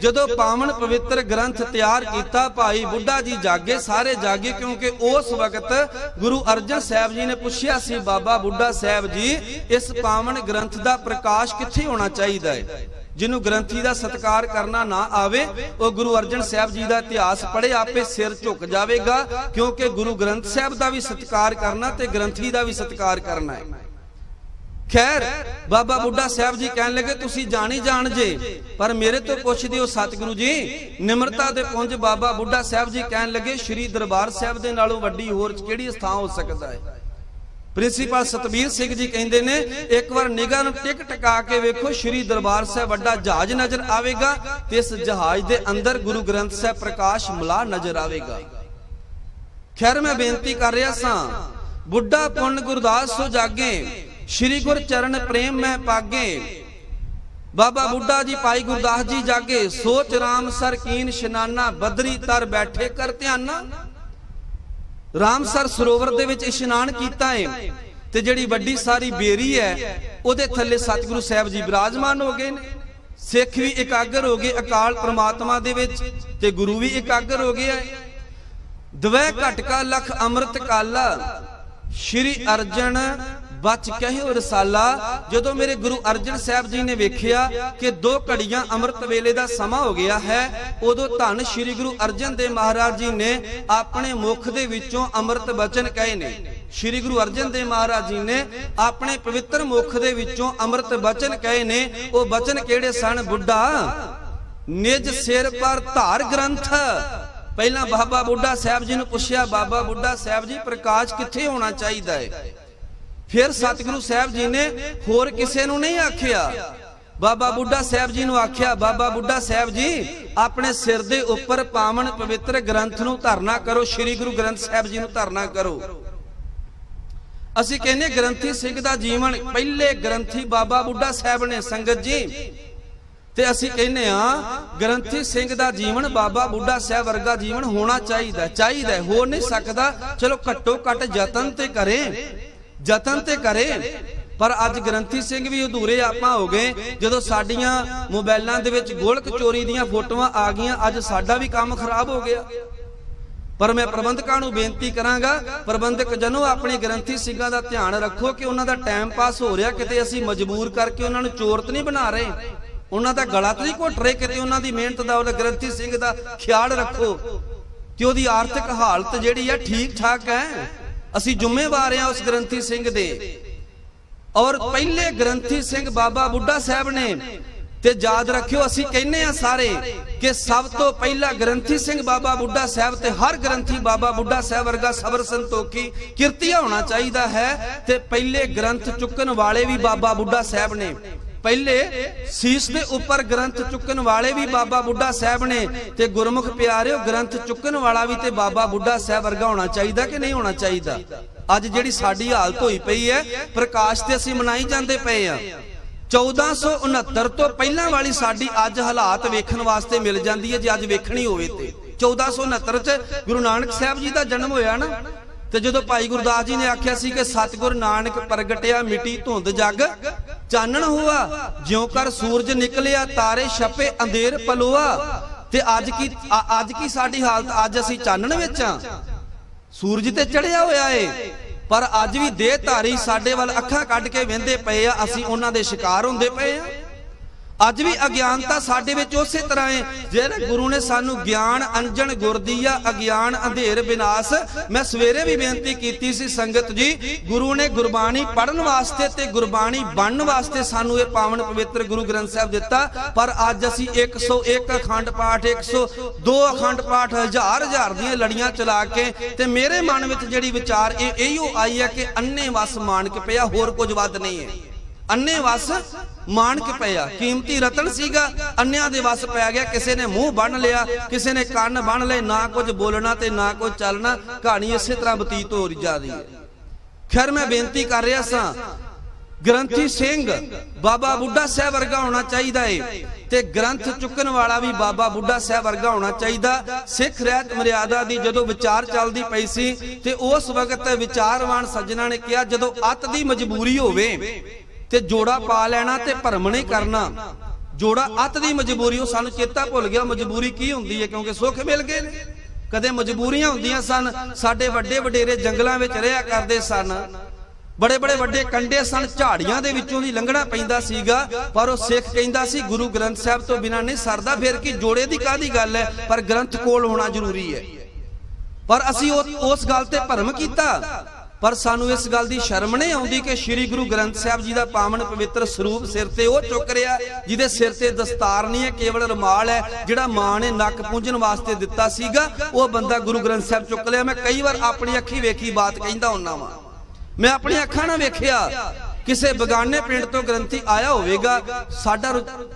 ਜਦੋਂ ਪਾਵਨ ਪਵਿੱਤਰ ਗ੍ਰੰਥ ਤਿਆਰ ਕੀਤਾ, ਭਾਈ ਬੁੱਢਾ ਜੀ ਜਾਗੇ, ਸਾਰੇ ਜਾਗੇ, ਕਿਉਂਕਿ ਉਸ ਵਕਤ ਗੁਰੂ ਅਰਜਨ ਸਾਹਿਬ ਜੀ ਨੇ ਪੁੱਛਿਆ ਸੀ, ਬਾਬਾ ਬੁੱਢਾ ਸਾਹਿਬ ਜੀ, ਇਸ ਪਾਵਨ ਗ੍ਰੰਥ ਦਾ ਪ੍ਰਕਾਸ਼ ਕਿੱਥੇ ਹੋਣਾ ਚਾਹੀਦਾ ਹੈ? ਜਿਹਨੂੰ ਗ੍ਰੰਥੀ ਦਾ ਸਤਿਕਾਰ ਕਰਨਾ ਨਾ ਆਵੇ, ਉਹ ਗੁਰੂ ਅਰਜਨ ਸਾਹਿਬ ਜੀ ਦਾ ਇਤਿਹਾਸ ਪੜ੍ਹੇ, ਆਪੇ ਸਿਰ ਝੁਕ ਜਾਵੇਗਾ, ਕਿਉਂਕਿ ਗੁਰੂ ਗ੍ਰੰਥ ਸਾਹਿਬ ਦਾ ਵੀ ਸਤਿਕਾਰ ਕਰਨਾ ਤੇ ਗ੍ਰੰਥੀ ਦਾ ਵੀ ਸਤਿਕਾਰ ਕਰਨਾ ਹੈ। ਖੈਰ, ਬਾਬਾ ਬੁੱਢਾ ਸਾਹਿਬ ਜੀ ਕਹਿਣ ਲੱਗੇ, ਤੁਸੀਂ ਜਾਣੀ ਜਾਣ ਜੇ, ਪਰ ਮੇਰੇ ਤੋਂ ਪੁੱਛਦੇ ਹੋ ਸਤਿਗੁਰੂ ਜੀ। ਨਿਮਰਤਾ ਦੇ ਪੁੰਜ ਬਾਬਾ ਬੁੱਢਾ ਸਾਹਿਬ ਜੀ ਕਹਿਣ ਲੱਗੇ, ਸ਼੍ਰੀ ਦਰਬਾਰ ਸਾਹਿਬ ਦੇ ਨਾਲੋਂ ਵੱਡੀ ਹੋਰ ਕਿਹੜੀ ਸਥਾਨ ਹੋ ਸਕਦਾ ਹੈ? ਪ੍ਰਿੰਸੀਪਲ ਸਤਬੀਰ ਸਿੰਘ ਜੀ ਕਹਿੰਦੇ ਨੇ, ਇੱਕ ਵਾਰ ਨਿਗਾਹ ਨੂੰ ਟਿਕ ਟਿਕਾ ਕੇ ਵੇਖੋ, ਸ਼੍ਰੀ ਦਰਬਾਰ ਸਾਹਿਬ ਵੱਡਾ ਜਹਾਜ਼ ਨਜ਼ਰ ਆਵੇਗਾ ਤੇ ਇਸ ਜਹਾਜ਼ ਦੇ ਅੰਦਰ ਗੁਰੂ ਗ੍ਰੰਥ ਸਾਹਿਬ ਪ੍ਰਕਾਸ਼ ਮਲਾ ਨਜ਼ਰ ਆਵੇਗਾ। ਖੈਰ, ਮੈਂ ਬੇਨਤੀ ਕਰ ਰਿਹਾ ਸਾਂ, ਬੁੱਢਾ ਪੁੰਨ ਗੁਰਦਾਸ ਸੋ ਜਾਗੇ, ਸ਼੍ਰੀ ਗੁਰ ਚਰਨ ਪ੍ਰੇਮ ਮੈਂ ਪਾਗੇ, ਬਾਬਾ ਬੁੱਢਾ ਜੀ, ਭਾਈ ਗੁਰਦਾਸ ਜੀ ਜਾਗੇ, ਸੋਚ ਰਾਮ ਸਰ ਕੀਨ ਇਸ਼ਨਾਨਾ ਬਦਰੀ ਤਰ ਬੈਠੇ ਕਰ ਧਿਆਨਾ। ਰਾਮਸਰ ਸਰੋਵਰ ਦੇ ਵਿੱਚ ਇਸ਼ਨਾਨ ਕੀਤਾ ਹੈ ਤੇ ਜਿਹੜੀ ਵੱਡੀ ਸਾਰੀ ਬੇਰੀ ਹੈ, ਉਹਦੇ ਥੱਲੇ ਸਤਿਗੁਰੂ ਸਾਹਿਬ ਜੀ ਬਿਰਾਜਮਾਨ ਹੋ ਗਏ ਨੇ। ਸਿੱਖ ਵੀ ਇਕਾਗਰ ਹੋ ਗਏ ਅਕਾਲ ਪ੍ਰਮਾਤਮਾ ਦੇ ਵਿੱਚ ਤੇ ਗੁਰੂ ਵੀ ਇਕਾਗਰ ਹੋ ਗਿਆ ਹੈ ਦਵੈ ਘਟਕਾ ਲਖ ਅੰਮ੍ਰਿਤ ਕਾਲਾ, ਸ਼੍ਰੀ ਅਰਜਨ ਬਚ ਕਹਿਓ ਰਸਾਲਾ ਜਦੋਂ ਮੇਰੇ ਗੁਰੂ ਅਰਜਨ ਸਾਹਿਬ ਜੀ ਨੇ ਵੇਖਿਆ ਕਿ ਦੋ ਘੜੀਆਂ ਅੰਮ੍ਰਿਤ ਵੇਲੇ ਦਾ ਸਮਾਂ ਹੋ ਗਿਆ ਹੈ, ਉਦੋਂ ਧੰਨ ਸ਼੍ਰੀ ਗੁਰੂ ਅਰਜਨ ਦੇਵ ਮਹਾਰਾਜ ਜੀ ਨੇ ਆਪਣੇ ਮੁਖ ਦੇ ਵਿੱਚੋਂ ਅੰਮ੍ਰਿਤ ਬਚਨ ਕਹੇ ਨੇ। ਸ਼੍ਰੀ ਗੁਰੂ ਅਰਜਨ ਦੇਵ ਮਹਾਰਾਜ ਜੀ ਨੇ ਆਪਣੇ ਪਵਿੱਤਰ ਮੁਖ ਦੇ ਵਿੱਚੋਂ ਅੰਮ੍ਰਿਤ ਬਚਨ ਕਹੇ ਨੇ, ਉਹ ਬਚਨ ਕਿਹੜੇ ਸਨ ਬੁੱਢਾ? ਨਿਜ ਸਿਰ ਪਰ ਧਾਰ ਗ੍ਰੰਥ। ਪਹਿਲਾਂ ਬਾਬਾ ਬੁੱਢਾ ਸਾਹਿਬ ਜੀ ਨੂੰ ਪੁੱਛਿਆ, ਬਾਬਾ ਬੁੱਢਾ ਸਾਹਿਬ ਜੀ, ਪ੍ਰਕਾਸ਼ ਕਿੱਥੇ ਹੋਣਾ ਚਾਹੀਦਾ ਹੈ? ਫਿਰ ਸਤਿਗੁਰੂ ਸਾਹਿਬ ਜੀ ਨੇ ਹੋਰ ਕਿਸੇ ਨੂੰ ਨਹੀਂ ਆਖਿਆ। ਬਾਬਾ ਬੁੱਢਾ ਸਾਹਿਬ ਜੀ ਨੂੰ ਆਖਿਆ, ਬਾਬਾ ਬੁੱਢਾ ਸਾਹਿਬ ਜੀ, ਆਪਣੇ ਸਿਰ ਦੇ ਉੱਪਰ ਪਾਵਨ ਪਵਿੱਤਰ ਗ੍ਰੰਥ ਨੂੰ ਧਰਨਾ ਕਰੋ, ਸ੍ਰੀ ਗੁਰੂ ਗ੍ਰੰਥ ਸਾਹਿਬ ਜੀ ਨੂੰ ਧਰਨਾ ਕਰੋ। ਅਸੀਂ ਕਹਿੰਦੇ ਗ੍ਰੰਥੀ ਸਿੰਘ ਦਾ ਜੀਵਨ ਪਹਿਲੇ ਗ੍ਰੰਥੀ ਬਾਬਾ ਬੁੱਢਾ ਸਾਹਿਬ ਨੇ, ਸੰਗਤ ਜੀ। ਤੇ ਅਸੀਂ ਕਹਿੰਦੇ ਆ ਗ੍ਰੰਥੀ ਸਿੰਘ ਦਾ ਜੀਵਨ ਬਾਬਾ ਬੁੱਢਾ ਸਾਹਿਬ ਵਰਗਾ ਜੀਵਨ ਹੋਣਾ ਚਾਹੀਦਾ ਚਾਹੀਦਾ ਹੋ ਨਹੀਂ ਸਕਦਾ। ਚਲੋ ਘੱਟੋ ਘੱਟ ਯਤਨ ਤੇ ਕਰੇ। ਯਤਨ ਤੇ ਕਰੇ। ਪਰ ਅੱਜ ਗ੍ਰੰਥੀ ਸਿੰਘ ਵੀ ਅਧੂਰੇ ਆਪਾਂ ਹੋ ਗਏ। ਜਦੋਂ ਸਾਡੀਆਂ ਮੋਬਾਈਲਾਂ ਦੇ ਵਿੱਚ ਗੋਲਕ ਚੋਰੀ ਦੀਆਂ ਫੋਟੋਆਂ ਆ ਗਈਆਂ, ਅੱਜ ਸਾਡਾ ਵੀ ਕੰਮ ਖਰਾਬ ਹੋ ਗਿਆ। ਪਰ ਮੈਂ ਪ੍ਰਬੰਧਕਾਂ ਨੂੰ ਬੇਨਤੀ ਕਰਾਂਗਾ, ਪ੍ਰਬੰਧਕ ਜਨੋ, ਆਪਣੇ ਗ੍ਰੰਥੀ ਸਿੰਘਾਂ ਦਾ ਧਿਆਨ ਰੱਖੋ ਕਿ ਉਹਨਾਂ ਦਾ ਟਾਈਮ ਪਾਸ ਹੋ ਰਿਹਾ, ਕਿਤੇ ਅਸੀਂ ਮਜਬੂਰ ਕਰਕੇ ਉਹਨਾਂ ਨੂੰ ਚੋਰਤ ਨਹੀਂ ਬਣਾ ਰਹੇ। ਉਹਨਾਂ ਦਾ ਗਲਾ ਤਾਂ ਨਹੀਂ ਘੁੱਟ ਰਹੇ, ਕਿਤੇ ਉਹਨਾਂ ਦੀ ਮਿਹਨਤ ਦਾ ਉਹਦਾ ਗ੍ਰੰਥੀ ਸਿੰਘ ਦਾ ਖਿਆਲ ਰੱਖੋ। ਕਿ ਉਹਦੀ ਆਰਥਿਕ ਹਾਲਤ ਜਿਹੜੀ ਹੈ ਠੀਕ ਠਾਕ ਹੈ। ਅਸੀਂ ਜ਼ਿੰਮੇਵਾਰ ਹਾਂ ਉਸ ਗ੍ਰੰਥੀ ਸਿੰਘ ਦੇ। ਔਰ ਪਹਿਲੇ ਗ੍ਰੰਥੀ ਸਿੰਘ ਬਾਬਾ ਬੁੱਢਾ ਸਾਹਿਬ ਨੇ ਤੇ ਯਾਦ ਰੱਖਿਓ, ਅਸੀਂ ਕਹਿੰਨੇ ਆ ਸਾਰੇ ਕਿ ਸਭ ਤੋਂ ਪਹਿਲਾ ਗ੍ਰੰਥੀ ਸਿੰਘ ਬਾਬਾ ਬੁੱਢਾ ਸਾਹਿਬ ਤੇ ਹਰ ਗ੍ਰੰਥੀ ਬਾਬਾ ਬੁੱਢਾ ਸਾਹਿਬ ਵਰਗਾ ਸਬਰ ਸੰਤੋਖੀ ਕਿਰਤੀਆ ਹੋਣਾ ਚਾਹੀਦਾ ਹੈ ਤੇ ਪਹਿਲੇ ਗ੍ਰੰਥ ਚੁੱਕਣ ਵਾਲੇ ਵੀ ਬਾਬਾ ਬੁੱਢਾ ਸਾਹਿਬ ਨੇ। ਪਹਿਲੇ ਸੀਸ ਦੇ ਉੱਪਰ ਗ੍ਰੰਥ ਚੁੱਕਣ ਵਾਲੇ ਵੀ ਬਾਬਾ ਬੁੱਢਾ ਸਾਹਿਬ ਨੇ ਤੇ ਗੁਰਮੁਖ ਪਿਆਰਿਓ, ਗ੍ਰੰਥ ਚੁੱਕਣ ਵਾਲਾ ਵੀ ਤੇ ਬਾਬਾ ਬੁੱਢਾ ਸਾਹਿਬ ਵਰਗਾ ਹੋਣਾ ਚਾਹੀਦਾ ਕਿ ਨਹੀਂ ਹੋਣਾ ਚਾਹੀਦਾ? ਅੱਜ ਜਿਹੜੀ ਸਾਡੀ ਹਾਲਤ ਹੋਈ ਪਈ ਹੈ, ਪ੍ਰਕਾਸ਼ ਤੇ ਅਸੀਂ ਮਨਾਈ ਜਾਂਦੇ ਪਏ ਆ 1469 ਤੋਂ ਪਹਿਲਾਂ ਵਾਲੀ ਸਾਡੀ ਅੱਜ ਹਾਲਾਤ ਵੇਖਣ ਵਾਸਤੇ ਮਿਲ ਜਾਂਦੀ ਹੈ ਜੇ ਅੱਜ ਵੇਖਣੀ ਹੋਵੇ ਤੇ। 1469 ਚ ਗੁਰੂ ਨਾਨਕ ਸਾਹਿਬ ਜੀ ਦਾ ਜਨਮ ਹੋਇਆ ਨਾ ਤੇ ਜਦੋਂ ਭਾਈ ਗੁਰਦਾਸ ਜੀ ਨੇ ਆਖਿਆ ਸੀ ਕਿ ਸਤਿਗੁਰ ਨਾਨਕ ਪ੍ਰਗਟਿਆ ਮਿੱਟੀ ਧੁੰਦ ਜਗ, ਚਾਨਣ ਹੋਆ, ਜਿਉ ਕਰ ਸੂਰਜ ਨਿਕਲਿਆ, ਤਾਰੇ ਛਪੇ, ਅੰਧੇਰ ਪਲੋਆ। ਤੇ ਅੱਜ ਕੀ ਅੱਜ ਕੀ ਸਾਡੀ ਹਾਲਤ? ਅੱਜ ਅਸੀਂ ਚਾਨਣ ਵਿੱਚ ਆ। ਸੂਰਜ ਤੇ ਚੜਿਆ ਹੋਇਆ ਏ। ਪਰ ਅੱਜ ਵੀ ਦੇਹ ਧਾਰੀ ਸਾਡੇ ਵੱਲ ਅੱਖਾਂ ਕੱਢ ਕੇ ਵਹਿੰਦੇ ਪਏ ਆ। ਅਸੀਂ ਉਹਨਾਂ ਦੇ ਸ਼ਿਕਾਰ ਹੁੰਦੇ ਪਏ ਆ। ਅੱਜ ਵੀ ਅਗਿਆਨਤਾ ਸਾਡੇ ਵਿੱਚ ਉਸੇ ਤਰ੍ਹਾਂ ਹੈ, ਜਿਹੜੇ ਗੁਰੂ ਨੇ ਸਾਨੂੰ ਗਿਆਨ ਅੰਜਨ ਗੁਰਦੀਆ, ਅਗਿਆਨ, ਅੰਧੇਰ, ਵਿਨਾਸ਼, ਮੈਂ ਸਵੇਰੇ ਵੀ ਬੇਨਤੀ ਕੀਤੀ ਸੀ ਸੰਗਤ ਜੀ, ਗੁਰੂ ਨੇ ਗੁਰਬਾਣੀ ਪੜਨ ਵਾਸਤੇ ਤੇ ਗੁਰਬਾਣੀ ਬਣਨ ਵਾਸਤੇ ਸਾਨੂੰ ਇਹ ਪਾਵਨ ਪਵਿੱਤਰ ਗੁਰੂ ਗ੍ਰੰਥ ਸਾਹਿਬ ਦਿੱਤਾ, ਪਰ ਅੱਜ ਅਸੀਂ 101 ਅਖੰਡ ਪਾਠ 102 ਅਖੰਡ ਪਾਠ, ਹਜ਼ਾਰ ਹਜ਼ਾਰ ਦੀਆਂ ਲੜੀਆਂ ਚਲਾ ਕੇ ਤੇ ਮੇਰੇ ਮਨ ਵਿੱਚ ਜਿਹੜੀ ਵਿਚਾਰ ਇਹ ਇਹੀਓ ਆਈ ਹੈ ਕਿ ਅੰਨੇ ਵਸ ਮਾਨਕ ਪਿਆ, ਹੋਰ ਕੁਝ ਵੱਧ ਨਹੀਂ ਹੈ। ਅੰਨੇ ਵਸ ਮਾਣ ਕੇ ਪਿਆ। ਕੀਮਤੀ ਰਤਨ ਸੀਗਾ, ਅੰਨਿਆਂ ਦੇ ਵਸ ਪੈ ਗਿਆ। ਕਿਸੇ ਨੇ ਮੂੰਹ ਬੰਨ ਲਿਆ, ਕਿਸੇ ਨੇ ਕੰਨ ਬੰਨ ਲਏ, ਨਾ ਕੁਝ ਬੋਲਣਾ ਤੇ ਨਾ ਕੁਝ ਚੱਲਣਾ, ਕਹਾਣੀ ਇਸੇ ਤਰ੍ਹਾਂ ਬਤੀਤ ਹੋ ਰਹੀ ਜਾ ਹੈ। ਖੈਰ, ਮੈਂ ਬੇਨਤੀ ਕਰ ਰਿਹਾ ਸਾਂ, ਗ੍ਰੰਥੀ ਸਿੰਘ, ਬਾਬਾ ਬੁੱਢਾ ਸਾਹਿਬ ਵਰਗਾ ਹੋਣਾ ਚਾਹੀਦਾ ਏ। ਤੇ ਗ੍ਰੰਥ ਚੁੱਕਣ ਵਾਲਾ ਵੀ ਬਾਬਾ ਬੁੱਢਾ ਸਾਹਿਬ ਵਰਗਾ ਹੋਣਾ ਚਾਹੀਦਾ। ਸਿੱਖ ਰਹਿਤ ਮਰਿਆਦਾ ਦੀ ਜਦੋਂ ਵਿਚਾਰ ਚੱਲਦੀ ਪਈ ਸੀ ਤੇ ਉਸ ਵਕਤ ਵਿਚਾਰਵਾਨ ਸੱਜਣਾ ਨੇ ਕਿਹਾ, ਜਦੋਂ ਅੱਤ ਦੀ ਮਜਬੂਰੀ ਹੋਵੇ ਤੇ ਜੋੜਾ ਪਾ ਲੈਣਾ ਤੇ ਭਰਮ ਨਹੀਂ ਕਰਨਾ। ਜੋੜਾ ਅੱਤ ਦੀ ਮਜਬੂਰੀ, ਉਹ ਸਾਨੂੰ ਚੇਤਾ ਭੁੱਲ ਗਿਆ। ਮਜਬੂਰੀ ਕੀ ਹੁੰਦੀ ਹੈ? ਕਿਉਂਕਿ ਸੁੱਖ ਮਿਲ ਗਏ ਨੇ। ਕਦੇ ਮਜਬੂਰੀਆਂ ਹੁੰਦੀਆਂ ਸਨ। ਸਾਡੇ ਵੱਡੇ ਵਡੇਰੇ ਜੰਗਲਾਂ ਵਿੱਚ ਰਿਹਾ ਕਰਦੇ ਸਨ। ਬੜੇ ਬੜੇ ਵੱਡੇ ਕੰਡੇ ਸਨ। ਝਾੜੀਆਂ ਦੇ ਵਿੱਚੋਂ ਦੀ ਲੰਘਣਾ ਪੈਂਦਾ ਸੀਗਾ। ਪਰ ਉਹ ਸਿੱਖ ਕਹਿੰਦਾ ਸੀ, ਗੁਰੂ ਗ੍ਰੰਥ ਸਾਹਿਬ ਤੋਂ ਬਿਨਾਂ ਨਹੀਂ ਸਰਦਾ। ਫਿਰ ਕੀ ਜੋੜੇ ਦੀ ਕਾਦੀ ਗੱਲ ਹੈ? ਪਰ ਗ੍ਰੰਥ ਕੋਲ ਹੋਣਾ ਜ਼ਰੂਰੀ ਹੈ। ਪਰ ਅਸੀਂ ਉਸ ਗੱਲ ਤੇ ਭਰਮ ਕੀਤਾ। ਪਰ ਸਾਨੂੰ ਇਸ ਗੱਲ ਦੀ ਸ਼ਰਮ ਨਹੀਂ ਆਉਂਦੀ ਕਿ ਸ੍ਰੀ ਗੁਰੂ ਗ੍ਰੰਥ ਸਾਹਿਬ ਜੀ ਦਾ ਪਾਵਨ ਪਵਿੱਤਰ ਸਰੂਪ ਸਿਰ ਤੇ ਉਹ ਚੁੱਕ ਰਿਹਾ, ਜਿਹਦੇ ਸਿਰ ਤੇ ਦਸਤਾਰ ਨਹੀਂ ਹੈ, ਕੇਵਲ ਰੁਮਾਲ ਹੈ, ਜਿਹੜਾ ਮਾਂ ਨੇ ਨੱਕ ਪੂੰਝਣ ਵਾਸਤੇ ਦਿੱਤਾ ਸੀਗਾ, ਉਹ ਬੰਦਾ ਗੁਰੂ ਗ੍ਰੰਥ ਸਾਹਿਬ ਚੁੱਕ ਲਿਆ। ਮੈਂ ਕਈ ਵਾਰ ਆਪਣੀ ਅੱਖੀ ਵੇਖੀ, ਬਾਤ ਕਹਿੰਦਾ ਹੁੰਨਾ ਵਾਂ। ਮੈਂ ਆਪਣੀ ਅੱਖਾਂ ਨਾਲ ਵੇਖਿਆ, ਕਿਸੇ ਬਗਾਨੇ ਪਿੰਡ ਤੋਂ ਗ੍ਰੰਥੀ ਆਇਆ ਹੋਵੇਗਾ, ਸਾਡਾ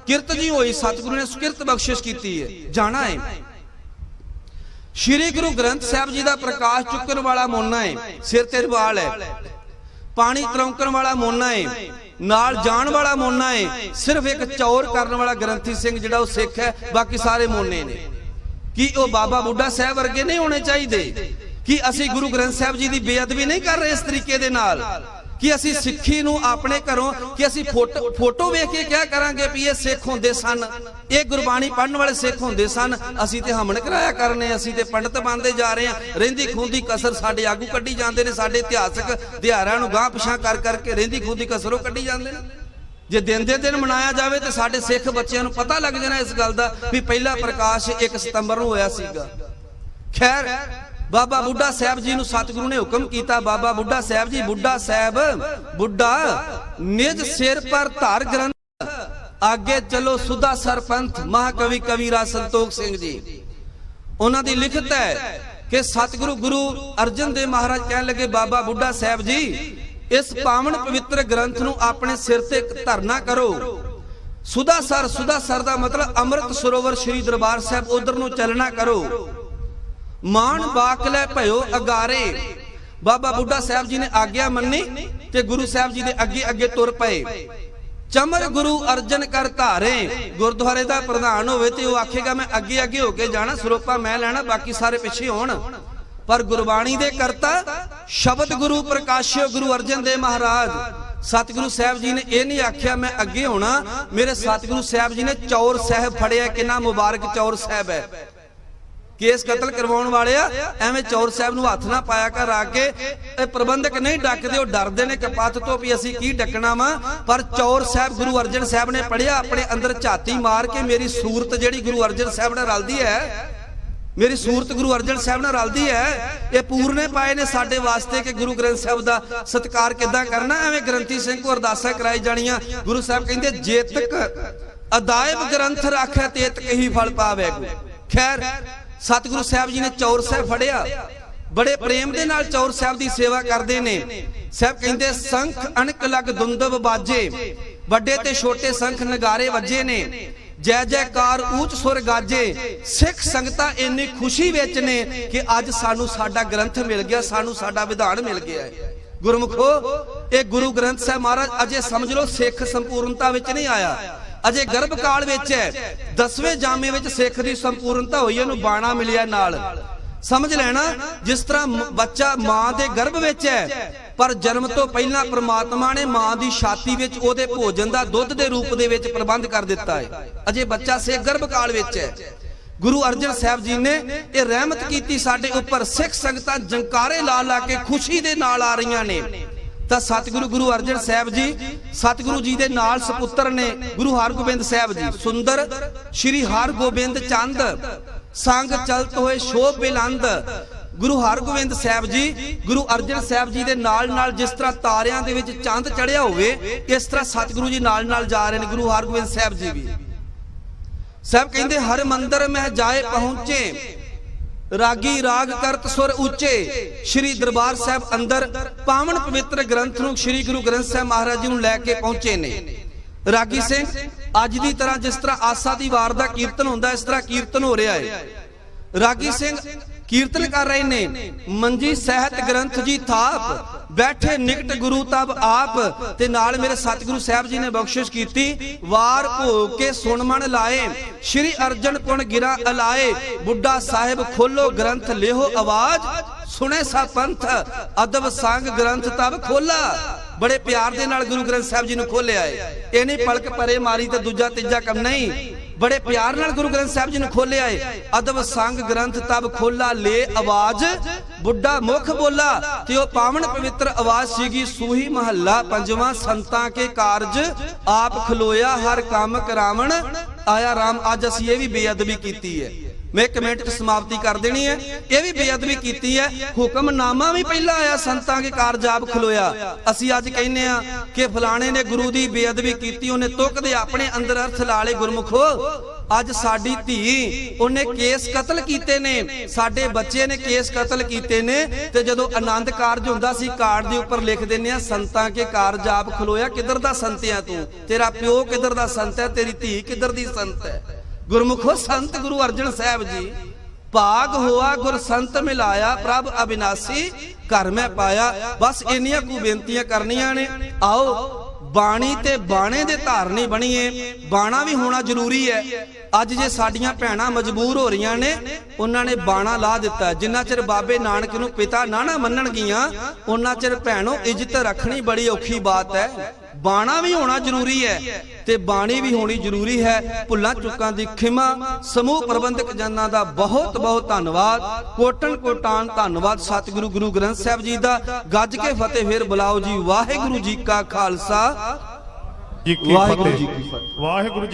ਕਿਰਤ ਜੀ ਹੋਈ, ਸਤਿਗੁਰੂ ਨੇ ਸੁਕਿਰਤ ਬਖਸ਼ਿਸ਼ ਕੀਤੀ ਹੈ, ਜਾਣਾ ਹੈ। ਸ਼੍ਰੀ ਗੁਰੂ ਗ੍ਰੰਥ ਸਾਹਿਬ ਜੀ ਦਾ ਪ੍ਰਕਾਸ਼ ਚੁੱਕਣ ਵਾਲਾ ਮੋਨਾ ਹੈ ਸਿਰ ਤੇ ਰਵਾਲ ਹੈ ਪਾਣੀ ਤਰੌਂਕਣ ਵਾਲਾ ਮੋਨਾ ਹੈ ਨਾਲ ਜਾਣ ਵਾਲਾ ਮੋਨਾ ਹੈ ਸਿਰਫ ਇੱਕ ਚੌਰ ਕਰਨ ਵਾਲਾ ਗ੍ਰੰਥੀ ਸਿੰਘ ਜਿਹੜਾ ਉਹ ਸਿੱਖ ਹੈ, ਬਾਕੀ ਸਾਰੇ ਮੋਨੇ ਨੇ। ਕੀ ਉਹ ਬਾਬਾ ਬੁੱਢਾ ਸਾਹਿਬ ਵਰਗੇ ਨਹੀਂ ਹੋਣੇ ਚਾਹੀਦੇ? ਕੀ ਅਸੀਂ ਗੁਰੂ ਗ੍ਰੰਥ ਸਾਹਿਬ ਜੀ ਦੀ ਬੇਅਦਬੀ ਨਹੀਂ ਕਰ ਰਹੇ ਇਸ ਤਰੀਕੇ ਦੇ ਨਾਲ? ਕਿ ਅਸੀਂ ਸਿੱਖੀ ਨੂੰ ਆਪਣੇ ਘਰੋਂ, ਕਿ ਅਸੀਂ ਫੋਟੋ ਫੋਟੋ ਵੇਖ ਕੇ ਕਿਆ ਕਰਾਂਗੇ ਵੀ ਇਹ ਸਿੱਖ ਹੁੰਦੇ ਸਨ? ਇਹ ਗੁਰਬਾਣੀ ਪੜ੍ਹਨ ਵਾਲੇ ਸਿੱਖ ਹੁੰਦੇ ਸਨ? ਅਸੀਂ ਤੇ ਹਮਣ ਕਰਾਇਆ ਕਰਨੇ ਅਸੀਂ ਤੇ ਪੰਡਤ ਬਣਦੇ ਜਾ ਰਹੇ ਹਾਂ ਰਹਿੰਦੀ ਖੂੰਦੀ ਕਸਰ ਸਾਡੇ ਆਗੂ ਕੱਢੀ ਜਾਂਦੇ ਨੇ, ਸਾਡੇ ਇਤਿਹਾਸਕ ਦਿਹਾੜਿਆਂ ਨੂੰ ਗਾਂਹ ਪਿਛਾਂ ਕਰ ਕਰਕੇ ਰਹਿੰਦੀ ਖੂੰਦੀ ਕਸਰੋਂ ਕੱਢੀ ਜਾਂਦੇ ਨੇ। ਜੇ ਦਿਨ ਦੇ ਦਿਨ ਮਨਾਇਆ ਜਾਵੇ ਤੇ ਸਾਡੇ ਸਿੱਖ ਬੱਚਿਆਂ ਨੂੰ ਪਤਾ ਲੱਗ ਜਾਣਾ ਇਸ ਗੱਲ ਦਾ ਵੀ ਪਹਿਲਾ ਪ੍ਰਕਾਸ਼ 1 ਸਤੰਬਰ ਨੂੰ ਹੋਇਆ ਸੀਗਾ। ਖੈਰ ਬਾਬਾ ਬੁੱਢਾ ਸਾਹਿਬ ਜੀ ਨੂੰ ਸਤਿਗੁਰੂ ਨੇ ਹੁਕਮ ਕੀਤਾ, ਬਾਬਾ ਬੁੱਢਾ ਸਾਹਿਬ ਜੀ, ਬੁੱਢਾ ਸਾਹਿਬ, ਬੁੱਢਾ, ਨਿਜ ਸਿਰ ਪਰ ਧਾਰ ਗ੍ਰੰਥ, ਅੱਗੇ ਚਲੋ ਸੁਦਾ ਸਰਪੰਥ, ਮਹਾਕਵੀ ਕਵੀਰਾ ਸੰਤੋਖ ਸਿੰਘ ਜੀ। ਉਹਨਾਂ ਦੀ ਲਿਖਤ ਹੈ ਕਿ ਸਤਿਗੁਰੂ ਗੁਰੂ ਅਰਜਨ ਦੇਵ ਮਹਾਰਾਜ ਕਹਿਣ ਲੱਗੇ, ਬਾਬਾ ਬੁੱਢਾ ਸਾਹਿਬ ਜੀ, ਇਸ ਪਾਵਨ ਪਵਿੱਤਰ ਗ੍ਰੰਥ ਨੂੰ ਆਪਣੇ ਸਿਰ ਤੇ ਧਰਨਾ ਕਰੋ। ਸੁਦਾ ਸਰ ਸੁਦਾ ਸਰ ਦਾ ਮਤਲਬ ਅੰਮ੍ਰਿਤ ਸਰੋਵਰ ਸ੍ਰੀ ਦਰਬਾਰ ਸਾਹਿਬ ਉਧਰ ਨੂੰ ਚੱਲਣਾ ਕਰੋ। ਮਾਨ ਬਾਕਲੇ ਭਇਓ ਅਗਾਰੇ। ਬਾਬਾ ਬੁੱਢਾ ਸਾਹਿਬ ਜੀ ਨੇ ਆਗਿਆ ਮੰਨੀ ਤੇ ਗੁਰੂ ਸਾਹਿਬ ਜੀ ਦੇ ਅੱਗੇ ਅੱਗੇ ਤੁਰ ਪਏ। ਚਮਰ ਗੁਰੂ ਅਰਜਨ ਕਰ ਧਾਰੇ, ਗੁਰਦੁਆਰੇ ਦਾ ਪ੍ਰਧਾਨ ਹੋਵੇ ਤੇ ਉਹ ਆਖੇਗਾ, ਮੈਂ ਅੱਗੇ ਅੱਗੇ ਹੋ ਕੇ ਜਾਣਾ, ਸਰੋਪਾ ਮੈਂ ਲੈਣਾ, ਬਾਕੀ ਸਾਰੇ ਪਿੱਛੇ ਹੋਣ। ਪਰ ਗੁਰਬਾਣੀ ਦੇ ਕਰਤਾ, ਸ਼ਬਦ ਗੁਰੂ ਪ੍ਰਕਾਸ਼ਿਓ ਗੁਰੂ ਅਰਜਨ ਦੇਵ ਮਹਾਰਾਜ। ਸਤਿਗੁਰੂ ਸਾਹਿਬ ਜੀ ਨੇ ਇਹ ਨਹੀਂ ਆਖਿਆ, ਮੈਂ ਅੱਗੇ ਹੋਣਾ। ਮੇਰੇ ਸਤਿਗੁਰੂ ਸਾਹਿਬ ਜੀ ਨੇ ਚੌਰ ਸਾਹਿਬ ਫੜਿਆ, ਕਿੰਨਾ ਮੁਬਾਰਕ ਚੌਰ ਸਾਹਿਬ ਹੈ। ਕੇਸ ਕਤਲ ਕਰਵਾਉਣ ਵਾਲੇ ਆ, ਐਵੇਂ ਚੌਰ ਸਾਹਿਬ ਨੂੰ ਹੱਥ ਨਾ ਪਾਇਆ ਕਰ ਆ ਕੇ। ਇਹ ਪ੍ਰਬੰਧਕ ਨਹੀਂ ਡੱਕਦੇ, ਉਹ ਡਰਦੇ ਨੇ ਕਪੱਤ ਤੋਂ ਵੀ ਅਸੀਂ ਕੀ ਡੱਕਣਾ ਵਾ। ਪਰ ਚੌਰ ਸਾਹਿਬ, ਗੁਰੂ ਅਰਜਨ ਸਾਹਿਬ ਨੇ ਪੜਿਆ ਆਪਣੇ ਅੰਦਰ ਝਾਤੀ ਮਾਰ ਕੇ ਮੇਰੀ ਸੂਰਤ ਜਿਹੜੀ ਗੁਰੂ ਅਰਜਨ ਸਾਹਿਬ ਨਾਲ ਰਲਦੀ ਹੈ, ਮੇਰੀ ਸੂਰਤ ਗੁਰੂ ਅਰਜਨ ਸਾਹਿਬ ਨਾਲ ਰਲਦੀ ਹੈ, ਇਹ ਪੂਰਨੇ ਪਾਏ ਨੇ ਸਾਡੇ ਵਾਸਤੇ ਕਿ ਗੁਰੂ ਗ੍ਰੰਥ ਸਾਹਿਬ ਦਾ ਸਤਿਕਾਰ ਕਿੱਦਾਂ ਕਰਨਾ, ਐਵੇਂ ਗ੍ਰੰਥੀ ਸਿੰਘ ਕੋ ਅਰਦਾਸਾਂ ਕਰਾਈ ਜਾਣੀਆਂ। ਗੁਰੂ ਸਾਹਿਬ ਕਹਿੰਦੇ ਜੇਤਕ ਅਦਾਇਬ ਗ੍ਰੰਥ ਰਾਖੈ ਤੇਤ ਕਹੀ ਫਲ ਪਾਵੇ ਖੈਰ ਸਤਿਗੁਰੂ ਸਾਹਿਬ ਜੀ ਨੇ ਚੌਰ ਸਾਹਿਬ ਫੜਿਆ। ਬੜੇ ਪ੍ਰੇਮ ਦੇ ਨਾਲ ਚੌਰ ਸਾਹਿਬ ਦੀ ਸੇਵਾ ਕਰਦੇ ਨੇ। ਸਾਹਿਬ ਕਹਿੰਦੇ, ਸੰਖ ਅਣਕ ਲਗ ਦੁੰਦਬ ਬਾਜੇ, ਵੱਡੇ ਤੇ ਛੋਟੇ ਸੰਖ ਨਗਾਰੇ ਵੱਜੇ ਨੇ। ਜੈ ਜੈਕਾਰ ਊਚ ਸੁਰ ਗਾਜੇ, ਸਿੱਖ ਸੰਗਤਾਂ ਇੰਨੀ ਖੁਸ਼ੀ ਵਿੱਚ ਨੇ ਕਿ ਅੱਜ ਸਾਨੂੰ ਸਾਡਾ ਗ੍ਰੰਥ ਮਿਲ ਗਿਆ, ਸਾਨੂੰ ਸਾਡਾ ਵਿਧਾਨ ਮਿਲ ਗਿਆ ਹੈ। ਗੁਰਮੁਖੋ, ਇਹ ਗੁਰੂ ਗ੍ਰੰਥ ਸਾਹਿਬ ਮਹਾਰਾਜ, ਅਜੇ ਸਮਝ ਲਓ ਸਿੱਖ ਸੰਪੂਰਨਤਾ ਵਿੱਚ ਨਹੀਂ ਆਇਆ। ਅਜੇ ਗਰਭ ਕਾਲ ਵਿੱਚ ਹੈ। ਦਸਵੇਂ ਜਾਮੇ ਵਿੱਚ ਸਿੱਖ ਦੀ ਸੰਪੂਰਨਤਾ ਹੋਈ ਇਹਨੂੰ ਬਾਣਾ ਮਿਲਿਆ ਨਾਲ। ਸਮਝ ਲੈਣਾ, ਜਿਸ ਤਰ੍ਹਾਂ ਬੱਚਾ ਮਾਂ ਦੇ ਗਰਭ ਵਿੱਚ ਹੈ, ਪਰ ਜਨਮ ਤੋਂ ਪਹਿਲਾਂ ਪ੍ਰਮਾਤਮਾ ਨੇ ਮਾਂ ਦੀ ਛਾਤੀ ਵਿੱਚ ਉਹਦੇ ਭੋਜਨ ਦਾ ਦੁੱਧ ਦੇ ਰੂਪ ਦੇ ਵਿੱਚ ਪ੍ਰਬੰਧ ਕਰ ਦਿੱਤਾ ਹੈ। ਅਜੇ ਬੱਚਾ ਸੇ ਗਰਭ ਕਾਲ ਵਿੱਚ ਹੈ। ਗੁਰੂ ਅਰਜਨ ਸਾਹਿਬ ਜੀ ਨੇ ਇਹ ਰਹਿਮਤ ਕੀਤੀ, ਸਾਡੇ ਉੱਪਰ ਸਿੱਖ ਸੰਗਤਾਂ ਜੰਕਾਰੇ ਲਾ ਲਾ ਕੇ ਖੁਸ਼ੀ ਦੇ ਨਾਲ ਆ ਰਹੀਆਂ ਨੇ। ਤਾਂ ਸਤਿਗੁਰੂ ਗੁਰੂ ਅਰਜਨ ਸਾਹਿਬ ਜੀ, ਸਤਿਗੁਰੂ ਜੀ ਦੇ ਨਾਲ ਸੁਪੁੱਤਰ ਨੇ ਗੁਰੂ ਹਰਗੋਬਿੰਦ ਸਾਹਿਬ ਜੀ, ਸੁੰਦਰ ਸ਼੍ਰੀ ਹਰਗੋਬਿੰਦ ਚੰਦ, ਸੰਗ ਚਲਤ ਹੋਏ ਸ਼ੋਭ ਬਿਲੰਦ, ਗੁਰੂ ਹਰਗੋਬਿੰਦ ਸਾਹਿਬ ਜੀ, ਗੁਰੂ ਅਰਜਨ ਸਾਹਿਬ ਜੀ ਦੇ ਨਾਲ ਨਾਲ ਜਿਸ ਤਰ੍ਹਾਂ ਤਾਰਿਆਂ ਦੇ ਵਿੱਚ ਚੰਦ ਚੜਿਆ ਹੋਵੇ, ਇਸ ਤਰ੍ਹਾਂ ਸਤਿਗੁਰੂ ਜੀ ਨਾਲ ਨਾਲ ਜਾ ਰਹੇ ਨੇ ਗੁਰੂ ਹਰਗੋਬਿੰਦ ਸਾਹਿਬ ਜੀ ਵੀ। ਸਾਹਿਬ ਕਹਿੰਦੇ, ਹਰ ਮੰਦਰ ਮਹਿ ਜਾਏ ਪਹੁੰਚੇ ਰਾਗੀ ਰਾਗ ਕਰਤ ਸੁਰ ਉੱਚੇ, ਸ੍ਰੀ ਦਰਬਾਰ ਸਾਹਿਬ ਅੰਦਰ ਪਾਵਨ ਪਵਿੱਤਰ ਗ੍ਰੰਥ ਨੂੰ ਸ੍ਰੀ ਗੁਰੂ ਗ੍ਰੰਥ ਸਾਹਿਬ ਮਹਾਰਾਜ ਜੀ ਨੂੰ ਲੈ ਕੇ ਪਹੁੰਚੇ ਨੇ। ਰਾਗੀ ਸਿੰਘ, ਅੱਜ ਦੀ ਤਰ੍ਹਾਂ ਜਿਸ ਤਰ੍ਹਾਂ ਆਸਾ ਦੀ ਵਾਰ ਦਾ ਕੀਰਤਨ ਹੁੰਦਾ, ਇਸ ਤਰ੍ਹਾਂ ਕੀਰਤਨ ਹੋ ਰਿਹਾ ਹੈ। ਰਾਗੀ ਸਿੰਘ ਕੀਰਤਨ ਕਰ ਰਹੇ ਨੇ। ਮੰਜੀ ਸਹਿਤ ਗ੍ਰੰਥ ਜੀ ਥਾਪ। ਬੈਠੇ ਨਿਕਟ ਗੁਰੂ ਤਬ ਆਪ ਤੇ ਨਾਲ ਮੇਰੇ ਸਤਿਗੁਰੂ ਸਾਹਿਬ ਜੀ ਨੇ ਬਖਸ਼ਿਸ਼ ਕੀਤੀ। ਵਾਰ ਭੋਗ ਕੇ ਸੁਣ ਮਨ ਲਾਏ। ਸ਼੍ਰੀ ਅਰਜਨ ਪੁਣ ਗਿਰਾ ਅਲਾਏ ਬੁੱਢਾ ਸਾਹਿਬ ਖੋਲੋ ਗ੍ਰੰਥ ਲਿਹੋ ਆਵਾਜ਼। ਸੁਣੇ ਸਾ ਪੰਥ ਅਦਬ ਸੰਗ ਗ੍ਰੰਥ ਤਬ ਖੋਲਾ। ਬੜੇ ਪਿਆਰ ਦੇ ਨਾਲ ਗੁਰੂ ਗ੍ਰੰਥ ਸਾਹਿਬ ਜੀ ਨੂੰ ਖੋਲਿਆ ਏ। ਇਹ ਨਹੀਂ ਪਲਕ ਪਰੇ ਮਾਰੀ ਤੇ ਦੂਜਾ ਤੀਜਾ ਕੰਮ ਨਹੀਂ। ਬੜੇ ਪਿਆਰ ਨਾਲ ਗੁਰੂ ਗ੍ਰੰਥ ਸਾਹਿਬ ਜੀ ਨੂੰ ਖੋਲਿਆ ਏ। ਅਦਬ ਸੰਗ ਗ੍ਰੰਥ ਤਬ ਖੋਲਾ ਲੇ ਆਵਾਜ਼। ਬੁੱਢਾ ਮੁਖ ਬੋਲਾ ਤੇ ਉਹ ਪਾਵਨ ਪਵਿੱਤਰ ਆਵਾਜ਼ ਸੀਗੀ, ਸੂਹੀ ਮਹੱਲਾ, ਪੰਜਵਾਂ ਸੰਤਾਂ ਕੇ ਕਾਰਜ, ਆਪ ਖਲੋਇਆ ਹਰ ਕੰਮ ਕਰਾਵਣ, ਆਇਆ ਰਾਮ, ਅੱਜ ਅਸੀਂ ਇਹ ਵੀ ਬੇਅਦਬੀ ਕੀਤੀ ਹੈ। ਮੈਂ ਇੱਕ ਮਿੰਟ ਚ ਸਮਾਪਤੀ ਕਰ ਦੇਣੀ ਹੈ। ਇਹ ਵੀ ਬੇਅਦਬੀ ਕੀਤੀ ਹੈ। ਹੁਕਮਨਾਮਾ ਵੀ ਪਹਿਲਾਂ ਆਇਆ, ਸੰਤਾਂ ਕੇ ਕਾਰਜ ਖਲੋਇਆ। ਅਸੀਂ ਅੱਜ ਕਹਿੰਨੇ ਆ ਕਿ ਫਲਾਣੇ ਨੇ ਗੁਰੂ ਦੀ ਬੇਅਦਬੀ ਕੀਤੀ, ਉਹਨੇ ਤੁਕ ਦੇ ਆਪਣੇ ਅੰਦਰ ਅਰਥ ਲਾ ਗੁਰਮੁਖੋ। ਅੱਜ ਸਾਡੀ ਧੀ, ਉਹਨੇ ਕੇਸ ਕਤਲ ਕੀਤੇ ਨੇ। ਸਾਡੇ ਬੱਚੇ ਨੇ ਕੇਸ ਕਤਲ ਕੀਤੇ ਨੇ ਤੇ ਜਦੋਂ ਆਨੰਦ ਕਾਰਜ ਹੁੰਦਾ ਸੀ ਕਾਰਡ ਦੇ ਉੱਪਰ ਲਿਖ ਦਿੰਨੇ ਆ ਸੰਤਾਂ ਕੇ ਕਾਰਜਾਬ ਖਲੋਇਆ, ਕਿੱਧਰ ਦਾ ਸੰਤ ਤੂੰ? ਤੇਰਾ ਪਿਓ ਕਿੱਧਰ ਦਾ ਸੰਤ ਹੈ? ਤੇਰੀ ਧੀ ਕਿੱਧਰ ਦੀ ਸੰਤ ਹੈ? ਗੁਰਮੁਖੋ ਸੰਤ ਗੁਰੂ ਅਰਜਨ ਸਾਹਿਬ ਜੀ, ਭਾਗ ਹੋਆ ਗੁਰ ਸੰਤ ਮਿਲਾਇਆ, ਪ੍ਰਭ ਅਬਿਨਾਸੀ ਘਰ ਮੈਂ ਪਾਇਆ, ਬਸ ਇੰਨੀਆਂ ਕੁ ਬੇਨਤੀਆਂ ਕਰਨੀਆਂ ਨੇ। ਆਓ, ਬਾਣੀ ਤੇ ਬਾਣੇ ਦੇ ਧਾਰਨੀ ਬਣੀਏ, ਬਾਣਾ ਵੀ ਹੋਣਾ ਜ਼ਰੂਰੀ ਹੈ। ਅੱਜ ਜੇ ਸਾਡੀਆਂ ਭੈਣਾਂ ਮਜਬੂਰ ਹੋ ਰਹੀਆਂ ਨੇ, ਉਹਨਾਂ ਨੇ ਬਾਣਾ ਲਾ ਦਿੱਤਾ। ਜਿੰਨਾ ਚਿਰ ਬਾਬੇ ਨਾਨਕ ਨੂੰ ਪਿਤਾ ਨਾ ਨਾ ਮੰਨਣਗੀਆਂ ਉਹਨਾਂ ਚਿਰ ਭੈਣੋ ਇੱਜ਼ਤ ਰੱਖਣੀ ਬੜੀ ਔਖੀ ਬਾਤ ਹੈ। ਬਾਣਾ ਵੀ ਹੋਣਾ ਜ਼ਰੂਰੀ ਹੈ ਤੇ ਬਾਣੀ ਵੀ ਹੋਣੀ ਜ਼ਰੂਰੀ ਹੈ। ਭੁੱਲਾਂ ਚੁੱਕਾਂ ਦੀ ਖਿਮਾ ਸਮੂਹ ਪ੍ਰਬੰਧਕ ਜਨਾਂ ਦਾ ਬਹੁਤ ਬਹੁਤ ਧੰਨਵਾਦ। ਕੋਟਨ ਕੋਟਾਨ ਧੰਨਵਾਦ ਸਤਿਗੁਰੂ ਗੁਰੂ ਗ੍ਰੰਥ ਸਾਹਿਬ ਜੀ ਦਾ। ਗੱਜ ਕੇ ਫਤਿਹ ਫਿਰ ਬੁਲਾਓ ਜੀ। ਵਾਹਿਗੁਰੂ ਜੀ ਕਾ ਖਾਲਸਾ। ਜੀ ਕੀ ਵਾਹਿਗੁਰੂ ਜੀ ਕੀ ਫਤਿਹ। ਵਾਹਿਗੁਰੂ ਜੀ